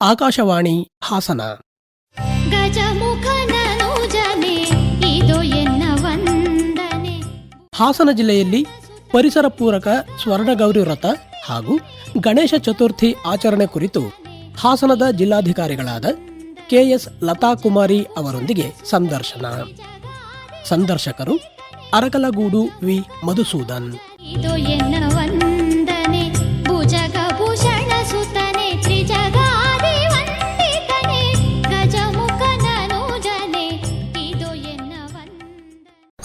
ಆಕಾಶವಾಣಿ ಹಾಸನ. ಹಾಸನ ಜಿಲ್ಲೆಯಲ್ಲಿ ಪರಿಸರ ಪೂರಕ ಸ್ವರ್ಣಗೌರಿ ವ್ರತ ಹಾಗೂ ಗಣೇಶ ಚತುರ್ಥಿ ಆಚರಣೆ ಕುರಿತು ಹಾಸನದ ಜಿಲ್ಲಾಧಿಕಾರಿಗಳಾದ ಕೆಎಸ್ ಲತಾ ಕುಮಾರಿ ಅವರೊಂದಿಗೆ ಸಂದರ್ಶನ. ಸಂದರ್ಶಕರು ಅರಕಲಗೂಡು ವಿ. ಮಧುಸೂದನ್.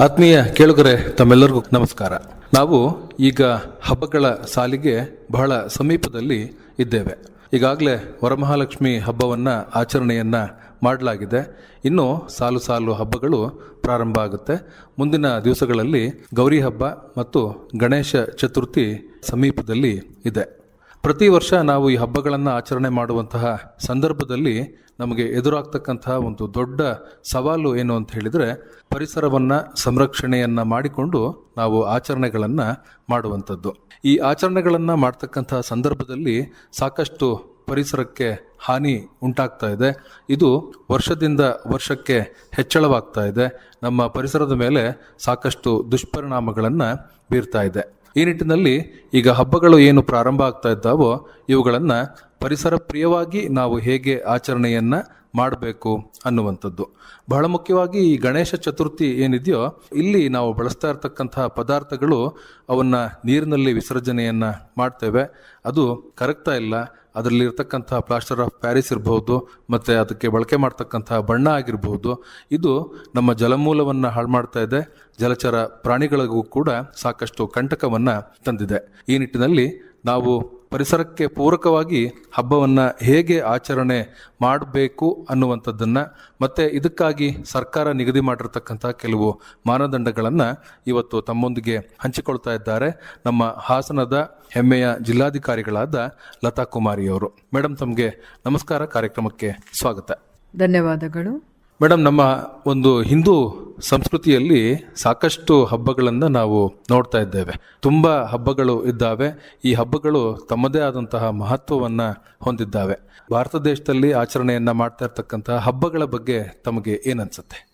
ಆತ್ಮೀಯ ಕೇಳುಗರೆ, ತಮ್ಮೆಲ್ಲರಿಗೂ ನಮಸ್ಕಾರ. ನಾವು ಈಗ ಹಬ್ಬಗಳ ಸಾಲಿಗೆ ಬಹಳ ಸಮೀಪದಲ್ಲಿ ಇದ್ದೇವೆ. ಈಗಾಗಲೇ ವರಮಹಾಲಕ್ಷ್ಮಿ ಹಬ್ಬವನ್ನು ಆಚರಣೆಯನ್ನು ಮಾಡಲಾಗಿದೆ. ಇನ್ನು ಸಾಲು ಸಾಲು ಹಬ್ಬಗಳು ಪ್ರಾರಂಭ ಆಗುತ್ತೆ. ಮುಂದಿನ ದಿವಸಗಳಲ್ಲಿ ಗೌರಿ ಹಬ್ಬ ಮತ್ತು ಗಣೇಶ ಚತುರ್ಥಿ ಸಮೀಪದಲ್ಲಿ ಇದೆ. ಪ್ರತಿ ವರ್ಷ ನಾವು ಈ ಹಬ್ಬಗಳನ್ನು ಆಚರಣೆ ಮಾಡುವಂತಹ ಸಂದರ್ಭದಲ್ಲಿ ನಮಗೆ ಎದುರಾಗ್ತಕ್ಕಂತಹ ಒಂದು ದೊಡ್ಡ ಸವಾಲು ಏನು ಅಂತ ಹೇಳಿದರೆ ಪರಿಸರವನ್ನು ಸಂರಕ್ಷಣೆಯನ್ನು ಮಾಡಿಕೊಂಡು ನಾವು ಆಚರಣೆಗಳನ್ನು ಮಾಡುವಂಥದ್ದು. ಈ ಆಚರಣೆಗಳನ್ನು ಮಾಡ್ತಕ್ಕಂತಹ ಸಂದರ್ಭದಲ್ಲಿ ಸಾಕಷ್ಟು ಪರಿಸರಕ್ಕೆ ಹಾನಿ ಉಂಟಾಗ್ತಾ ಇದೆ. ಇದು ವರ್ಷದಿಂದ ವರ್ಷಕ್ಕೆ ಹೆಚ್ಚಳವಾಗ್ತಾ ಇದೆ. ನಮ್ಮ ಪರಿಸರದ ಮೇಲೆ ಸಾಕಷ್ಟು ದುಷ್ಪರಿಣಾಮಗಳನ್ನು ಬೀರ್ತಾ ಇದೆ. ಈ ನಿಟ್ಟಿನಲ್ಲಿ ಈಗ ಹಬ್ಬಗಳು ಏನು ಪ್ರಾರಂಭ ಆಗ್ತಾ ಇದ್ದಾವೋ ಇವುಗಳನ್ನು ಪರಿಸರ ಪ್ರಿಯವಾಗಿ ನಾವು ಹೇಗೆ ಆಚರಣೆಯನ್ನು ಮಾಡಬೇಕು ಅನ್ನುವಂಥದ್ದು. ಬಹಳ ಮುಖ್ಯವಾಗಿ ಈ ಗಣೇಶ ಚತುರ್ಥಿ ಏನಿದೆಯೋ ಇಲ್ಲಿ ನಾವು ಬಳಸ್ತಾ ಇರತಕ್ಕಂತಹ ಪದಾರ್ಥಗಳು ಅವನ್ನ ನೀರಿನಲ್ಲಿ ವಿಸರ್ಜನೆಯನ್ನು ಮಾಡ್ತೇವೆ. ಅದು ಕರಗ್ತಾ ಇಲ್ಲ. ಅದರಲ್ಲಿ ಇರ್ತಕ್ಕಂತಹ ಪ್ಲಾಸ್ಟರ್ ಆಫ್ ಪ್ಯಾರಿಸ್ ಇರಬಹುದು, ಮತ್ತು ಅದಕ್ಕೆ ಬಳಕೆ ಮಾಡ್ತಕ್ಕಂಥ ಬಣ್ಣ ಆಗಿರಬಹುದು. ಇದು ನಮ್ಮ ಜಲಮೂಲವನ್ನು ಹಾಳು ಮಾಡ್ತಾ ಇದೆ. ಜಲಚರ ಪ್ರಾಣಿಗಳಿಗೂ ಕೂಡ ಸಾಕಷ್ಟು ಕಂಟಕವನ್ನು ತಂದಿದೆ. ಈ ನಿಟ್ಟಿನಲ್ಲಿ ನಾವು ಪರಿಸರಕ್ಕೆ ಪೂರಕವಾಗಿ ಹಬ್ಬವನ್ನು ಹೇಗೆ ಆಚರಣೆ ಮಾಡಬೇಕು ಅನ್ನುವಂಥದ್ದನ್ನು ಮತ್ತು ಇದಕ್ಕಾಗಿ ಸರ್ಕಾರ ನಿಗದಿ ಮಾಡಿರ್ತಕ್ಕಂಥ ಕೆಲವು ಮಾನದಂಡಗಳನ್ನು ಇವತ್ತು ತಮ್ಮೊಂದಿಗೆ ಹಂಚಿಕೊಳ್ತಾ ಇದ್ದಾರೆ. ನಮ್ಮ ಹಾಸನದ ಹೆಮ್ಮೆಯ ಜಿಲ್ಲಾಧಿಕಾರಿಗಳಾದ ಲತಾ ಕುಮಾರಿಯವರು. ಮೇಡಮ್ ತಮಗೆ ನಮಸ್ಕಾರ. ಕಾರ್ಯಕ್ರಮಕ್ಕೆ ಸ್ವಾಗತ. ಧನ್ಯವಾದಗಳು. ಮೇಡಮ್, ನಮ್ಮ ಒಂದು ಹಿಂದೂ ಸಂಸ್ಕೃತಿಯಲ್ಲಿ ಸಾಕಷ್ಟು ಹಬ್ಬಗಳನ್ನು ನಾವು ನೋಡ್ತಾ ಇದ್ದೇವೆ. ತುಂಬ ಹಬ್ಬಗಳು ಇದ್ದಾವೆ. ಈ ಹಬ್ಬಗಳು ತಮ್ಮದೇ ಆದಂತಹ ಮಹತ್ವವನ್ನು ಹೊಂದಿದ್ದಾವೆ. ಭಾರತ ದೇಶದಲ್ಲಿ ಆಚರಣೆಯನ್ನು ಮಾಡ್ತಾ ಇರ್ತಕ್ಕಂತಹ ಹಬ್ಬಗಳ ಬಗ್ಗೆ ತಮಗೆ ಏನನ್ಸುತ್ತೆ?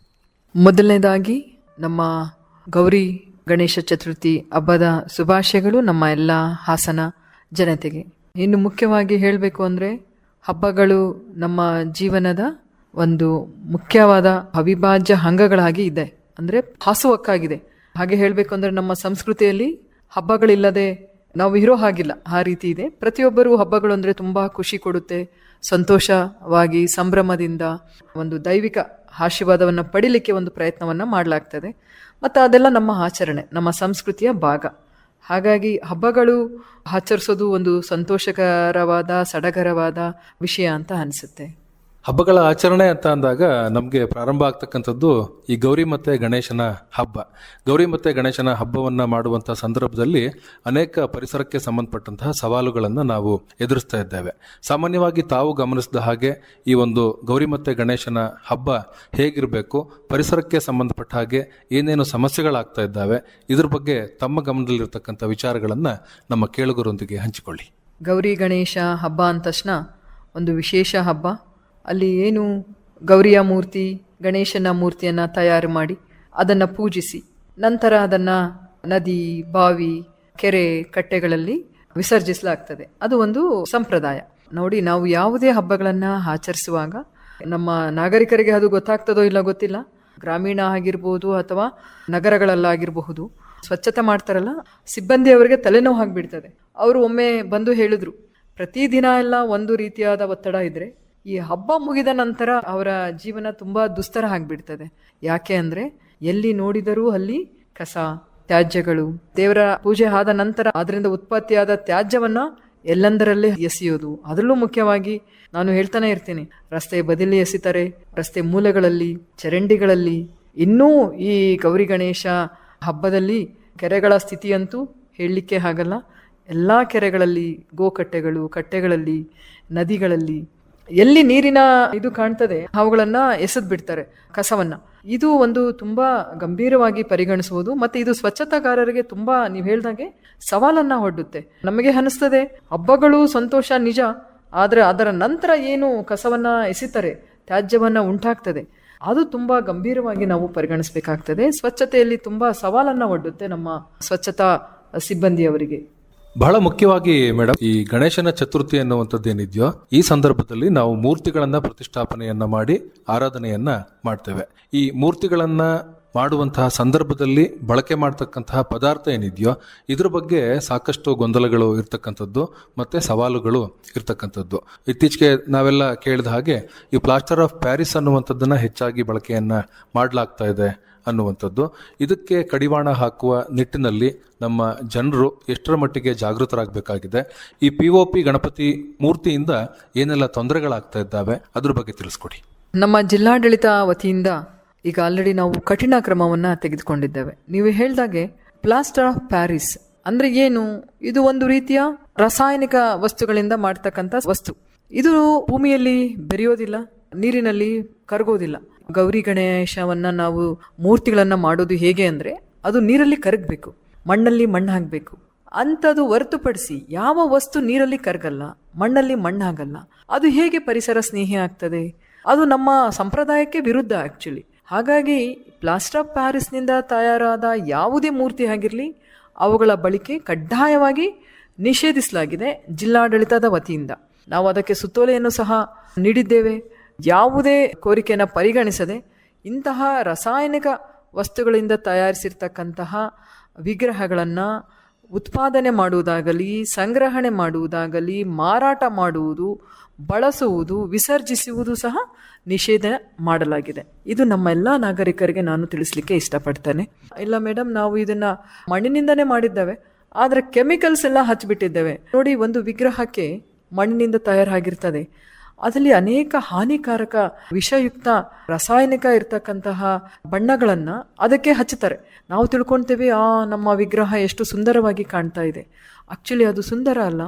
ಮೊದಲನೇದಾಗಿ, ನಮ್ಮ ಗೌರಿ ಗಣೇಶ ಚತುರ್ಥಿ ಹಬ್ಬದ ಶುಭಾಶಯಗಳು ನಮ್ಮ ಎಲ್ಲ ಹಾಸನ ಜನತೆಗೆ. ಇನ್ನು ಮುಖ್ಯವಾಗಿ ಹೇಳಬೇಕು ಅಂದರೆ, ಹಬ್ಬಗಳು ನಮ್ಮ ಜೀವನದ ಒಂದು ಮುಖ್ಯವಾದ ಅವಿಭಾಜ್ಯ ಅಂಗಗಳಾಗಿ ಇದೆ. ಅಂದರೆ ಹಾಸುವಕ್ಕಾಗಿದೆ. ಹಾಗೆ ಹೇಳಬೇಕು ಅಂದರೆ ನಮ್ಮ ಸಂಸ್ಕೃತಿಯಲ್ಲಿ ಹಬ್ಬಗಳಿಲ್ಲದೆ ನಾವು ಇರೋ ಹಾಗಿಲ್ಲ. ಆ ರೀತಿ ಇದೆ. ಪ್ರತಿಯೊಬ್ಬರು ಹಬ್ಬಗಳು ಅಂದರೆ ತುಂಬ ಖುಷಿ ಕೊಡುತ್ತೆ. ಸಂತೋಷವಾಗಿ, ಸಂಭ್ರಮದಿಂದ ಒಂದು ದೈವಿಕ ಆಶೀರ್ವಾದವನ್ನು ಪಡಿಲಿಕ್ಕೆ ಒಂದು ಪ್ರಯತ್ನವನ್ನು ಮಾಡಲಾಗ್ತದೆ. ಮತ್ತು ಅದೆಲ್ಲ ನಮ್ಮ ಆಚರಣೆ, ನಮ್ಮ ಸಂಸ್ಕೃತಿಯ ಭಾಗ. ಹಾಗಾಗಿ ಹಬ್ಬಗಳು ಆಚರಿಸೋದು ಒಂದು ಸಂತೋಷಕರವಾದ, ಸಡಗರವಾದ ವಿಷಯ ಅಂತ ಅನಿಸುತ್ತೆ. ಹಬ್ಬಗಳ ಆಚರಣೆ ಅಂತ ಅಂದಾಗ ನಮಗೆ ಪ್ರಾರಂಭ ಆಗ್ತಕ್ಕಂಥದ್ದು ಈ ಗೌರಿ ಮತ್ತು ಗಣೇಶನ ಹಬ್ಬ. ಗೌರಿ ಮತ್ತು ಗಣೇಶನ ಹಬ್ಬವನ್ನು ಮಾಡುವಂಥ ಸಂದರ್ಭದಲ್ಲಿ ಅನೇಕ ಪರಿಸರಕ್ಕೆ ಸಂಬಂಧಪಟ್ಟಂತಹ ಸವಾಲುಗಳನ್ನು ನಾವು ಎದುರಿಸ್ತಾ ಇದ್ದೇವೆ. ಸಾಮಾನ್ಯವಾಗಿ ತಾವು ಗಮನಿಸಿದ ಹಾಗೆ ಈ ಒಂದು ಗೌರಿ ಮತ್ತು ಗಣೇಶನ ಹಬ್ಬ ಹೇಗಿರಬೇಕು, ಪರಿಸರಕ್ಕೆ ಸಂಬಂಧಪಟ್ಟ ಹಾಗೆ ಏನೇನು ಸಮಸ್ಯೆಗಳಾಗ್ತಾ ಇದ್ದಾವೆ, ಇದ್ರ ಬಗ್ಗೆ ತಮ್ಮ ಗಮನದಲ್ಲಿರತಕ್ಕಂಥ ವಿಚಾರಗಳನ್ನು ನಮ್ಮ ಕೇಳುಗರೊಂದಿಗೆ ಹಂಚಿಕೊಳ್ಳಿ. ಗೌರಿ ಗಣೇಶ ಹಬ್ಬ ಅಂದ ತಕ್ಷಣ ಒಂದು ವಿಶೇಷ ಹಬ್ಬ. ಅಲ್ಲಿ ಏನು ಗೌರಿಯ ಮೂರ್ತಿ, ಗಣೇಶನ ಮೂರ್ತಿಯನ್ನು ತಯಾರು ಮಾಡಿ ಅದನ್ನು ಪೂಜಿಸಿ, ನಂತರ ಅದನ್ನು ನದಿ, ಬಾವಿ, ಕೆರೆ ಕಟ್ಟೆಗಳಲ್ಲಿ ವಿಸರ್ಜಿಸಲಾಗ್ತದೆ. ಅದು ಒಂದು ಸಂಪ್ರದಾಯ. ನೋಡಿ, ನಾವು ಯಾವುದೇ ಹಬ್ಬಗಳನ್ನು ಆಚರಿಸುವಾಗ ನಮ್ಮ ನಾಗರಿಕರಿಗೆ ಅದು ಗೊತ್ತಾಗ್ತದೋ ಇಲ್ಲ ಗೊತ್ತಿಲ್ಲ. ಗ್ರಾಮೀಣ ಆಗಿರ್ಬೋದು ಅಥವಾ ನಗರಗಳಲ್ಲಾಗಿರಬಹುದು, ಸ್ವಚ್ಛತೆ ಮಾಡ್ತಾರಲ್ಲ, ಸಿಬ್ಬಂದಿಯವರಿಗೆ ತಲೆನೋವು ಆಗಿಬಿಡ್ತದೆ. ಅವರು ಒಮ್ಮೆ ಬಂದು ಹೇಳಿದ್ರು, ಪ್ರತಿದಿನ ಎಲ್ಲ ಒಂದು ರೀತಿಯಾದ ಒತ್ತಡ ಇದ್ರೆ ಈ ಹಬ್ಬ ಮುಗಿದ ನಂತರ ಅವರ ಜೀವನ ತುಂಬಾ ದುಸ್ತರ ಆಗಿಬಿಡ್ತದೆ. ಯಾಕೆ ಅಂದ್ರೆ ಎಲ್ಲಿ ನೋಡಿದರೂ ಅಲ್ಲಿ ಕಸ, ತ್ಯಾಜ್ಯಗಳು, ದೇವರ ಪೂಜೆ ಆದ ನಂತರ ಅದರಿಂದ ಉತ್ಪತ್ತಿಯಾದ ತ್ಯಾಜ್ಯವನ್ನ ಎಲ್ಲೆಂದರಲ್ಲೇ ಎಸೆಯೋದು ಅದರಲ್ಲೂ ಮುಖ್ಯವಾಗಿ ನಾನು ಹೇಳ್ತಾನೆ ಇರ್ತೀನಿ ರಸ್ತೆ ಬದಿಲಿ ಎಸಿತಾರೆ ರಸ್ತೆ ಮೂಲೆಗಳಲ್ಲಿ, ಚರಂಡಿಗಳಲ್ಲಿ. ಇನ್ನೂ ಈ ಗೌರಿ ಗಣೇಶ ಹಬ್ಬದಲ್ಲಿ ಕೆರೆಗಳ ಸ್ಥಿತಿಯಂತೂ ಹೇಳಲಿಕ್ಕೆ ಆಗಲ್ಲ. ಎಲ್ಲ ಕೆರೆಗಳಲ್ಲಿ, ಗೋಕಟ್ಟೆಗಳು, ಕಟ್ಟೆಗಳಲ್ಲಿ, ನದಿಗಳಲ್ಲಿ ಎಲ್ಲಿ ನೀರಿನ ಇದು ಕಾಣ್ತದೆ ಅವುಗಳನ್ನ ಎಸೆದ್ ಬಿಡ್ತಾರೆ, ಕಸವನ್ನ. ಇದು ಒಂದು ತುಂಬಾ ಗಂಭೀರವಾಗಿ ಪರಿಗಣಿಸುವುದು ಮತ್ತೆ ಇದು ಸ್ವಚ್ಛತಾಗಾರರಿಗೆ ತುಂಬಾ ನೀವು ಹೇಳ್ದಾಗೆ ಸವಾಲನ್ನ ಒಡ್ಡುತ್ತೆ. ನಮಗೆ ಅನಿಸ್ತದೆ ಹಬ್ಬಗಳು ಸಂತೋಷ ನಿಜ, ಆದರೆ ಅದರ ನಂತರ ಏನು ಕಸವನ್ನ ಎಸಿತಾರೆ, ತ್ಯಾಜ್ಯವನ್ನ ಉಂಟಾಗ್ತದೆ, ಅದು ತುಂಬಾ ಗಂಭೀರವಾಗಿ ನಾವು ಪರಿಗಣಿಸಬೇಕಾಗ್ತದೆ. ಸ್ವಚ್ಛತೆಯಲ್ಲಿ ತುಂಬಾ ಸವಾಲನ್ನ ಒಡ್ಡುತ್ತೆ ನಮ್ಮ ಸ್ವಚ್ಛತಾ ಸಿಬ್ಬಂದಿಯವರಿಗೆ. ಬಹಳ ಮುಖ್ಯವಾಗಿ ಮೇಡಮ್, ಈ ಗಣೇಶನ ಚತುರ್ಥಿ ಅನ್ನುವಂಥದ್ದು ಏನಿದೆಯೋ, ಈ ಸಂದರ್ಭದಲ್ಲಿ ನಾವು ಮೂರ್ತಿಗಳನ್ನ ಪ್ರತಿಷ್ಠಾಪನೆಯನ್ನ ಮಾಡಿ ಆರಾಧನೆಯನ್ನ ಮಾಡ್ತೇವೆ. ಈ ಮೂರ್ತಿಗಳನ್ನ ಮಾಡುವಂತಹ ಸಂದರ್ಭದಲ್ಲಿ ಬಳಕೆ ಮಾಡ್ತಕ್ಕಂತಹ ಪದಾರ್ಥ ಏನಿದೆಯೋ, ಇದ್ರ ಬಗ್ಗೆ ಸಾಕಷ್ಟು ಗೊಂದಲಗಳು ಇರ್ತಕ್ಕಂಥದ್ದು ಮತ್ತೆ ಸವಾಲುಗಳು ಇರ್ತಕ್ಕಂಥದ್ದು. ಇತ್ತೀಚೆಗೆ ನಾವೆಲ್ಲ ಕೇಳಿದ ಹಾಗೆ ಈ ಪ್ಲಾಸ್ಟರ್ ಆಫ್ ಪ್ಯಾರಿಸ್ ಅನ್ನುವಂಥದ್ದನ್ನು ಹೆಚ್ಚಾಗಿ ಬಳಕೆಯನ್ನು ಮಾಡಲಾಗ್ತಾ ಇದೆ. ಅನ್ನುವಂಥದ್ದು. ಇದಕ್ಕೆ ಕಡಿವಾಣ ಹಾಕುವ ನಿಟ್ಟಿನಲ್ಲಿ ನಮ್ಮ ಜನರು ಎಷ್ಟರ ಮಟ್ಟಿಗೆ ಜಾಗೃತರಾಗಬೇಕಾಗಿದೆ. ಈ ಪಿ ಒ ಪಿ ಗಣಪತಿ ಮೂರ್ತಿಯಿಂದ ಏನೆಲ್ಲ ತೊಂದರೆಗಳಾಗ್ತಾ ಇದ್ದಾವೆ, ಅದ್ರ ಬಗ್ಗೆ ತಿಳಿಸ್ಕೊಡಿ. ನಮ್ಮ ಜಿಲ್ಲಾಡಳಿತ ವತಿಯಿಂದ ಈಗ ಆಲ್ರೆಡಿ ನಾವು ಕಠಿಣ ಕ್ರಮವನ್ನು ತೆಗೆದುಕೊಂಡಿದ್ದೇವೆ. ನೀವು ಹೇಳ್ದಾಗೆ ಪ್ಲಾಸ್ಟರ್ ಆಫ್ ಪ್ಯಾರಿಸ್ ಅಂದ್ರೆ ಏನು? ಇದು ಒಂದು ರೀತಿಯ ರಾಸಾಯನಿಕ ವಸ್ತುಗಳಿಂದ ಮಾಡ್ತಕ್ಕಂಥ ವಸ್ತು. ಇದು ಭೂಮಿಯಲ್ಲಿ ಬೆರೆಯೋದಿಲ್ಲ, ನೀರಿನಲ್ಲಿ ಕರಗೋದಿಲ್ಲ. ಗೌರಿ ಗಣೇಶವನ್ನ ನಾವು ಮೂರ್ತಿಗಳನ್ನು ಮಾಡೋದು ಹೇಗೆ ಅಂದ್ರೆ ಅದು ನೀರಲ್ಲಿ ಕರಗಬೇಕು, ಮಣ್ಣಲ್ಲಿ ಮಣ್ಣು ಹಾಕಬೇಕು. ಅಂಥದ್ದು ಹೊರತುಪಡಿಸಿ ಯಾವ ವಸ್ತು ನೀರಲ್ಲಿ ಕರಗಲ್ಲ, ಮಣ್ಣಲ್ಲಿ ಮಣ್ಣಾಗಲ್ಲ ಅದು ಹೇಗೆ ಪರಿಸರ ಸ್ನೇಹಿ ಆಗ್ತದೆ? ಅದು ನಮ್ಮ ಸಂಪ್ರದಾಯಕ್ಕೆ ವಿರುದ್ಧ ಆ್ಯಕ್ಚುಲಿ ಹಾಗಾಗಿ ಪ್ಲಾಸ್ಟರ್ ಆಫ್ ಪ್ಯಾರಿಸ್ನಿಂದ ತಯಾರಾದ ಯಾವುದೇ ಮೂರ್ತಿ ಆಗಿರಲಿ, ಅವುಗಳ ಬಳಕೆ ಕಡ್ಡಾಯವಾಗಿ ನಿಷೇಧಿಸಲಾಗಿದೆ ಜಿಲ್ಲಾಡಳಿತದ ವತಿಯಿಂದ. ನಾವು ಅದಕ್ಕೆ ಸುತ್ತೋಲೆಯನ್ನು ಸಹ ನೀಡಿದ್ದೇವೆ. ಯಾವುದೇ ಕೋರಿಕೆಯನ್ನು ಪರಿಗಣಿಸದೆ ಇಂತಹ ರಾಸಾಯನಿಕ ವಸ್ತುಗಳಿಂದ ತಯಾರಿಸಿರ್ತಕ್ಕಂತಹ ವಿಗ್ರಹಗಳನ್ನು ಉತ್ಪಾದನೆ ಮಾಡುವುದಾಗಲಿ, ಸಂಗ್ರಹಣೆ ಮಾಡುವುದಾಗಲಿ, ಮಾರಾಟ ಮಾಡುವುದು, ಬಳಸುವುದು, ವಿಸರ್ಜಿಸುವುದು ಸಹ ನಿಷೇಧ ಮಾಡಲಾಗಿದೆ. ಇದು ನಮ್ಮ ಎಲ್ಲ ನಾಗರಿಕರಿಗೆ ನಾನು ತಿಳಿಸ್ಲಿಕ್ಕೆ ಇಷ್ಟಪಡ್ತೇನೆ. ಇಲ್ಲ ಮೇಡಮ್ ನಾವು ಇದನ್ನ ಮಣ್ಣಿನಿಂದನೇ ಮಾಡಿದ್ದೇವೆ, ಆದರೆ ಕೆಮಿಕಲ್ಸ್ ಎಲ್ಲ ಹಚ್ಚಿಬಿಟ್ಟಿದ್ದೇವೆ ನೋಡಿ, ಒಂದು ವಿಗ್ರಹಕ್ಕೆ ಮಣ್ಣಿನಿಂದ ತಯಾರಾಗಿರ್ತದೆ. ಅದರಲ್ಲಿ ಅನೇಕ ಹಾನಿಕಾರಕ ವಿಷಯುಕ್ತ ರಾಸಾಯನಿಕ ಇರ್ತಕ್ಕಂತಹ ಬಣ್ಣಗಳನ್ನು ಅದಕ್ಕೆ ಹಚ್ಚುತ್ತಾರೆ. ನಾವು ತಿಳ್ಕೊಳ್ತೇವೆ ಆ, ನಮ್ಮ ವಿಗ್ರಹ ಎಷ್ಟು ಸುಂದರವಾಗಿ ಕಾಣ್ತಾ ಇದೆ. ಆ್ಯಕ್ಚುಲಿ ಅದು ಸುಂದರ ಅಲ್ಲ,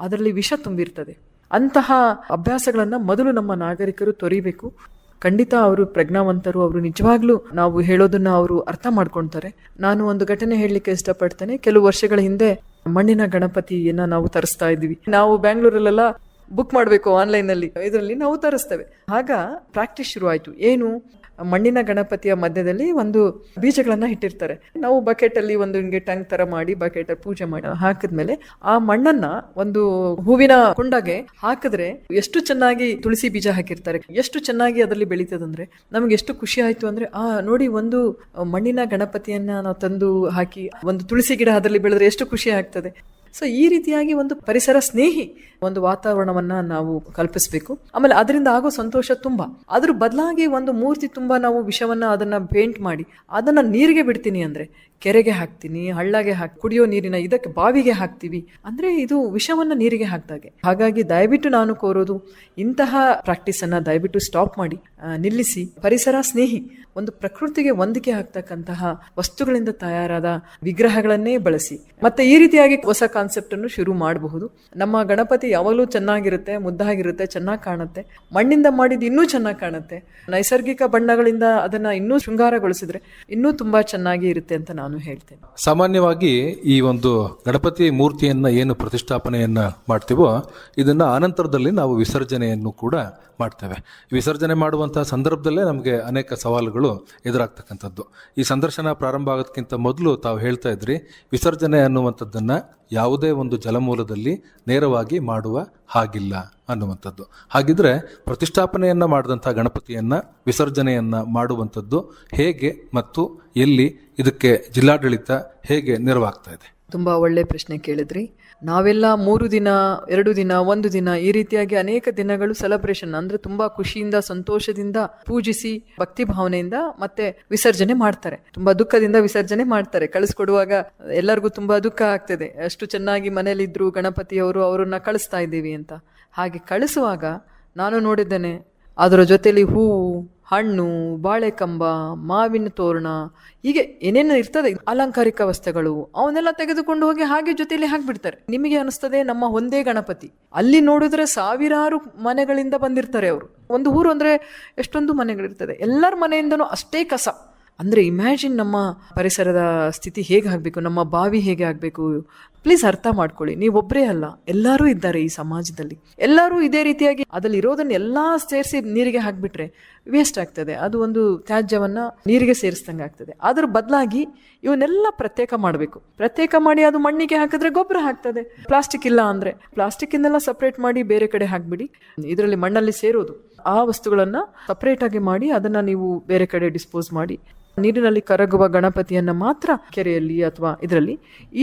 ಅದರಲ್ಲಿ ವಿಷ ತುಂಬಿರ್ತದೆ. ಅಂತಹ ಅಭ್ಯಾಸಗಳನ್ನು ಮೊದಲು ನಮ್ಮ ನಾಗರಿಕರು ತೊರಿಬೇಕು. ಖಂಡಿತ ಅವರು ಪ್ರಜ್ಞಾವಂತರು, ಅವರು ನಿಜವಾಗ್ಲೂ ನಾವು ಹೇಳೋದನ್ನ ಅವರು ಅರ್ಥ ಮಾಡ್ಕೊಳ್ತಾರೆ ನಾನು ಒಂದು ಘಟನೆ ಹೇಳಲಿಕ್ಕೆ ಇಷ್ಟಪಡ್ತೇನೆ. ಕೆಲವು ವರ್ಷಗಳ ಹಿಂದೆ ಮಣ್ಣಿನ ಗಣಪತಿಯನ್ನ ನಾವು ತರಿಸ್ತಾ ಇದ್ವಿ. ನಾವು ಬ್ಯಾಂಗ್ಳೂರಲ್ಲೆಲ್ಲ ಬುಕ್ ಮಾಡಬೇಕು ಆನ್ಲೈನಲ್ಲಿ ಇದರಲ್ಲಿ ನಾವು ತರಿಸ್ತೇವೆ. ಆಗ ಪ್ರಾಕ್ಟೀಸ್ ಶುರುವಾಯಿತು. ಏನು? ಮಣ್ಣಿನ ಗಣಪತಿಯ ಮಧ್ಯದಲ್ಲಿ ಒಂದು ಬೀಜಗಳನ್ನು ಇಟ್ಟಿರ್ತಾರೆ. ನಾವು ಬಕೆಟಲ್ಲಿ ಒಂದು ಹಿಂಗೆ ಟಂಗ್ ತರ ಮಾಡಿ ಬಕೆಟ್ ಪೂಜೆ ಮಾಡಿ ಹಾಕಿದ್ಮೇಲೆ ಆ ಮಣ್ಣನ್ನ ಒಂದು ಹೂವಿನ ಕುಂಡಗೆ ಹಾಕಿದ್ರೆ ಎಷ್ಟು ಚೆನ್ನಾಗಿ ತುಳಸಿ ಬೀಜ ಹಾಕಿರ್ತಾರೆ. ಎಷ್ಟು ಚೆನ್ನಾಗಿ ಅದರಲ್ಲಿ ಬೆಳೀತದಂದ್ರೆ ನಮ್ಗೆ ಎಷ್ಟು ಖುಷಿ ಆಯ್ತು ಅಂದ್ರೆ, ಆ ನೋಡಿ ಒಂದು ಮಣ್ಣಿನ ಗಣಪತಿಯನ್ನ ನಾವು ತಂದು ಹಾಕಿ ಒಂದು ತುಳಸಿ ಗಿಡ ಅದರಲ್ಲಿ ಬೆಳೆದ್ರೆ ಎಷ್ಟು ಖುಷಿ ಆಗ್ತದೆ. ಸೊ ಈ ರೀತಿಯಾಗಿ ಒಂದು ಪರಿಸರ ಸ್ನೇಹಿ ಒಂದು ವಾತಾವರಣವನ್ನ ನಾವು ಕಲ್ಪಿಸಬೇಕು. ಆಮೇಲೆ ಅದರಿಂದ ಆಗೋ ಸಂತೋಷ ತುಂಬಾ. ಅದ್ರ ಬದಲಾಗಿ ಒಂದು ಮೂರ್ತಿ ತುಂಬಾ ನಾವು ವಿಷವನ್ನ ಅದನ್ನ ಪೇಂಟ್ ಮಾಡಿ, ಅದನ್ನ ನೀರಿಗೆ ಬಿಡ್ತೀನಿ ಅಂದ್ರೆ ಕೆರೆಗೆ ಹಾಕ್ತೀನಿ, ಹಳ್ಳಗೆ ಹಾಕಿ, ಕುಡಿಯೋ ನೀರಿನ ಇದಕ್ಕೆ ಬಾವಿಗೆ ಹಾಕ್ತೀವಿ. ಅಂದ್ರೆ ಇದು ವಿಷವನ್ನ ನೀರಿಗೆ ಹಾಕ್ದಾಗೆ. ಹಾಗಾಗಿ ದಯವಿಟ್ಟು ನಾನು ಕೋರೋದು, ಇಂತಹ ಪ್ರಾಕ್ಟೀಸ್ ಅನ್ನ ದಯವಿಟ್ಟು ಸ್ಟಾಪ್ ಮಾಡಿ ನಿಲ್ಲಿಸಿ. ಪರಿಸರ ಸ್ನೇಹಿ, ಒಂದು ಪ್ರಕೃತಿಗೆ ಹೊಂದಿಕೆ ಆಗ್ತಕ್ಕಂತಹ ವಸ್ತುಗಳಿಂದ ತಯಾರಾದ ವಿಗ್ರಹಗಳನ್ನೇ ಬಳಸಿ. ಮತ್ತೆ ಈ ರೀತಿಯಾಗಿ ಹೊಸ ಕಾನ್ಸೆಪ್ಟ್ ಅನ್ನು ಶುರು ಮಾಡಬಹುದು. ನಮ್ಮ ಗಣಪತಿ ಯಾವಾಗಲೂ ಚೆನ್ನಾಗಿರುತ್ತೆ, ಮುದ್ದಾಗಿರುತ್ತೆ, ಚೆನ್ನಾಗಿ ಕಾಣುತ್ತೆ. ಮಣ್ಣಿಂದ ಮಾಡಿದ ಇನ್ನೂ ಚೆನ್ನಾಗಿ ಕಾಣುತ್ತೆ. ನೈಸರ್ಗಿಕ ಬಣ್ಣಗಳಿಂದ ಅದನ್ನ ಇನ್ನೂ ಶೃಂಗಾರಗೊಳಿಸಿದ್ರೆ ಇನ್ನೂ ತುಂಬಾ ಚೆನ್ನಾಗಿ ಇರುತ್ತೆ ಅಂತ ನಾನು ಹೇಳ್ತೇನೆ. ಸಾಮಾನ್ಯವಾಗಿ ಈ ಒಂದು ಗಣಪತಿ ಮೂರ್ತಿಯನ್ನ ಏನು ಪ್ರತಿಷ್ಠಾಪನೆಯನ್ನ ಮಾಡ್ತೀವೋ, ಇದನ್ನ ಆನಂತರದಲ್ಲಿ ನಾವು ವಿಸರ್ಜನೆಯನ್ನು ಕೂಡ ಮಾಡ್ತೇವೆ. ವಿಸರ್ಜನೆ ಮಾಡುವಂತಹ ಸಂದರ್ಭದಲ್ಲೇ ನಮಗೆ ಅನೇಕ ಸವಾಲುಗಳು ಎದುರಾಗ್ತಕ್ಕಂಥದ್ದು. ಈ ಸಂದರ್ಶನ ಪ್ರಾರಂಭ ಆಗೋದಕ್ಕಿಂತ ಮೊದಲು ತಾವು ಹೇಳ್ತಾ ಇದ್ರಿ, ವಿಸರ್ಜನೆ ಅನ್ನುವಂಥದ್ದನ್ನ ಯಾವುದೇ ಒಂದು ಜಲಮೂಲದಲ್ಲಿ ನೇರವಾಗಿ ಮಾಡುವ ಹಾಗಿಲ್ಲ ಅನ್ನುವಂಥದ್ದು. ಹಾಗಿದ್ರೆ ಪ್ರತಿಷ್ಠಾಪನೆಯನ್ನ ಮಾಡಿದಂಥ ಗಣಪತಿಯನ್ನ, ವಿಸರ್ಜನೆಯನ್ನ ಮಾಡುವಂಥದ್ದು ಹೇಗೆ ಮತ್ತು ಎಲ್ಲಿ ಇದಕ್ಕೆ ಜಿಲ್ಲಾಡಳಿತ ಹೇಗೆ ನೆರವಾಗ್ತಾ ಇದೆ? ತುಂಬಾ ಒಳ್ಳೆ ಪ್ರಶ್ನೆ ಕೇಳಿದ್ರಿ. ನಾವೆಲ್ಲ ಮೂರು ದಿನ, ಎರಡು ದಿನ, ಒಂದು ದಿನ ಈ ರೀತಿಯಾಗಿ ಅನೇಕ ದಿನಗಳು ಸೆಲೆಬ್ರೇಷನ್ ಅಂದ್ರೆ ತುಂಬಾ ಖುಷಿಯಿಂದ, ಸಂತೋಷದಿಂದ ಪೂಜಿಸಿ, ಭಕ್ತಿ ಭಾವನೆಯಿಂದ ಮತ್ತೆ ವಿಸರ್ಜನೆ ಮಾಡ್ತಾರೆ. ತುಂಬಾ ದುಃಖದಿಂದ ವಿಸರ್ಜನೆ ಮಾಡ್ತಾರೆ. ಕಳಿಸ್ಕೊಡುವಾಗ ಎಲ್ಲರಿಗೂ ತುಂಬಾ ದುಃಖ ಆಗ್ತದೆ. ಅಷ್ಟು ಚೆನ್ನಾಗಿ ಮನೇಲಿದ್ರು ಗಣಪತಿಯವರು ಅವರನ್ನ ಕಳಿಸ್ತಾ ಇದ್ದೀವಿ ಅಂತ. ಹಾಗೆ ಕಳಿಸುವಾಗ ನಾನು ನೋಡಿದ್ದೇನೆ ಅದರ ಜೊತೆಯಲ್ಲಿ ಹೂವು, ಹಣ್ಣು, ಬಾಳೆಕಂಬ, ಮಾವಿನ ತೋರಣ, ಹೀಗೆ ಏನೇನು ಇರ್ತದೆ. ಅಲಂಕಾರಿಕ ವಸ್ತುಗಳು, ಅವನ್ನೆಲ್ಲ ತೆಗೆದುಕೊಂಡು ಹೋಗಿ ಹಾಗೆ ಜೊತೆಯಲ್ಲಿ ಹಾಕಿಬಿಡ್ತಾರೆ. ನಿಮಗೆ ಅನಿಸ್ತದೆ ನಮ್ಮ ಒಂದೇ ಗಣಪತಿ. ಅಲ್ಲಿ ನೋಡಿದ್ರೆ ಸಾವಿರಾರು ಮನೆಗಳಿಂದ ಬಂದಿರ್ತಾರೆ ಅವರು. ಒಂದು ಊರು ಅಂದರೆ ಎಷ್ಟೊಂದು ಮನೆಗಳಿರ್ತದೆ. ಎಲ್ಲರ ಮನೆಯಿಂದನೂ ಅಷ್ಟೇ ಕಸ. ಅಂದ್ರೆ ಇಮ್ಯಾಜಿನ್ ನಮ್ಮ ಪರಿಸರದ ಸ್ಥಿತಿ ಹೇಗೆ ಆಗಬೇಕು, ನಮ್ಮ ಬಾವಿ ಹೇಗೆ ಆಗಬೇಕು? ಪ್ಲೀಸ್ ಅರ್ಥ ಮಾಡ್ಕೊಳ್ಳಿ. ನೀವೊಬ್ಬರೇ ಅಲ್ಲ, ಎಲ್ಲರೂ ಇದ್ದಾರೆ ಈ ಸಮಾಜದಲ್ಲಿ. ಎಲ್ಲರೂ ಇದೇ ರೀತಿಯಾಗಿ ಅದರಲ್ಲಿ ಇರೋದನ್ನ ಎಲ್ಲ ಸೇರಿಸಿ ನೀರಿಗೆ ಹಾಕಿಬಿಟ್ರೆ ವೇಸ್ಟ್ ಆಗ್ತದೆ. ಅದು ಒಂದು ತ್ಯಾಜ್ಯವನ್ನು ನೀರಿಗೆ ಸೇರಿಸ್ದಂಗೆ ಆಗ್ತದೆ. ಅದ್ರ ಬದಲಾಗಿ ಇವನ್ನೆಲ್ಲ ಪ್ರತ್ಯೇಕ ಮಾಡಬೇಕು. ಪ್ರತ್ಯೇಕ ಮಾಡಿ ಅದು ಮಣ್ಣಿಗೆ ಹಾಕಿದ್ರೆ ಗೊಬ್ಬರ ಹಾಕ್ತದೆ. ಪ್ಲಾಸ್ಟಿಕ್ ಇಲ್ಲ ಅಂದರೆ ಪ್ಲಾಸ್ಟಿಕ್ ಸಪ್ರೇಟ್ ಮಾಡಿ ಬೇರೆ ಕಡೆ ಹಾಕಿಬಿಡಿ. ಇದರಲ್ಲಿ ಮಣ್ಣಲ್ಲಿ ಸೇರೋದು. ಆ ವಸ್ತುಗಳನ್ನು ಸಪ್ರೇಟಾಗಿ ಮಾಡಿ ಅದನ್ನು ನೀವು ಬೇರೆ ಕಡೆ ಡಿಸ್ಪೋಸ್ ಮಾಡಿ ನೀರಿನಲ್ಲಿ ಕರಗುವ ಗಣಪತಿಯನ್ನ ಮಾತ್ರ ಕೆರೆಯಲ್ಲಿ ಅಥವಾ ಇದರಲ್ಲಿ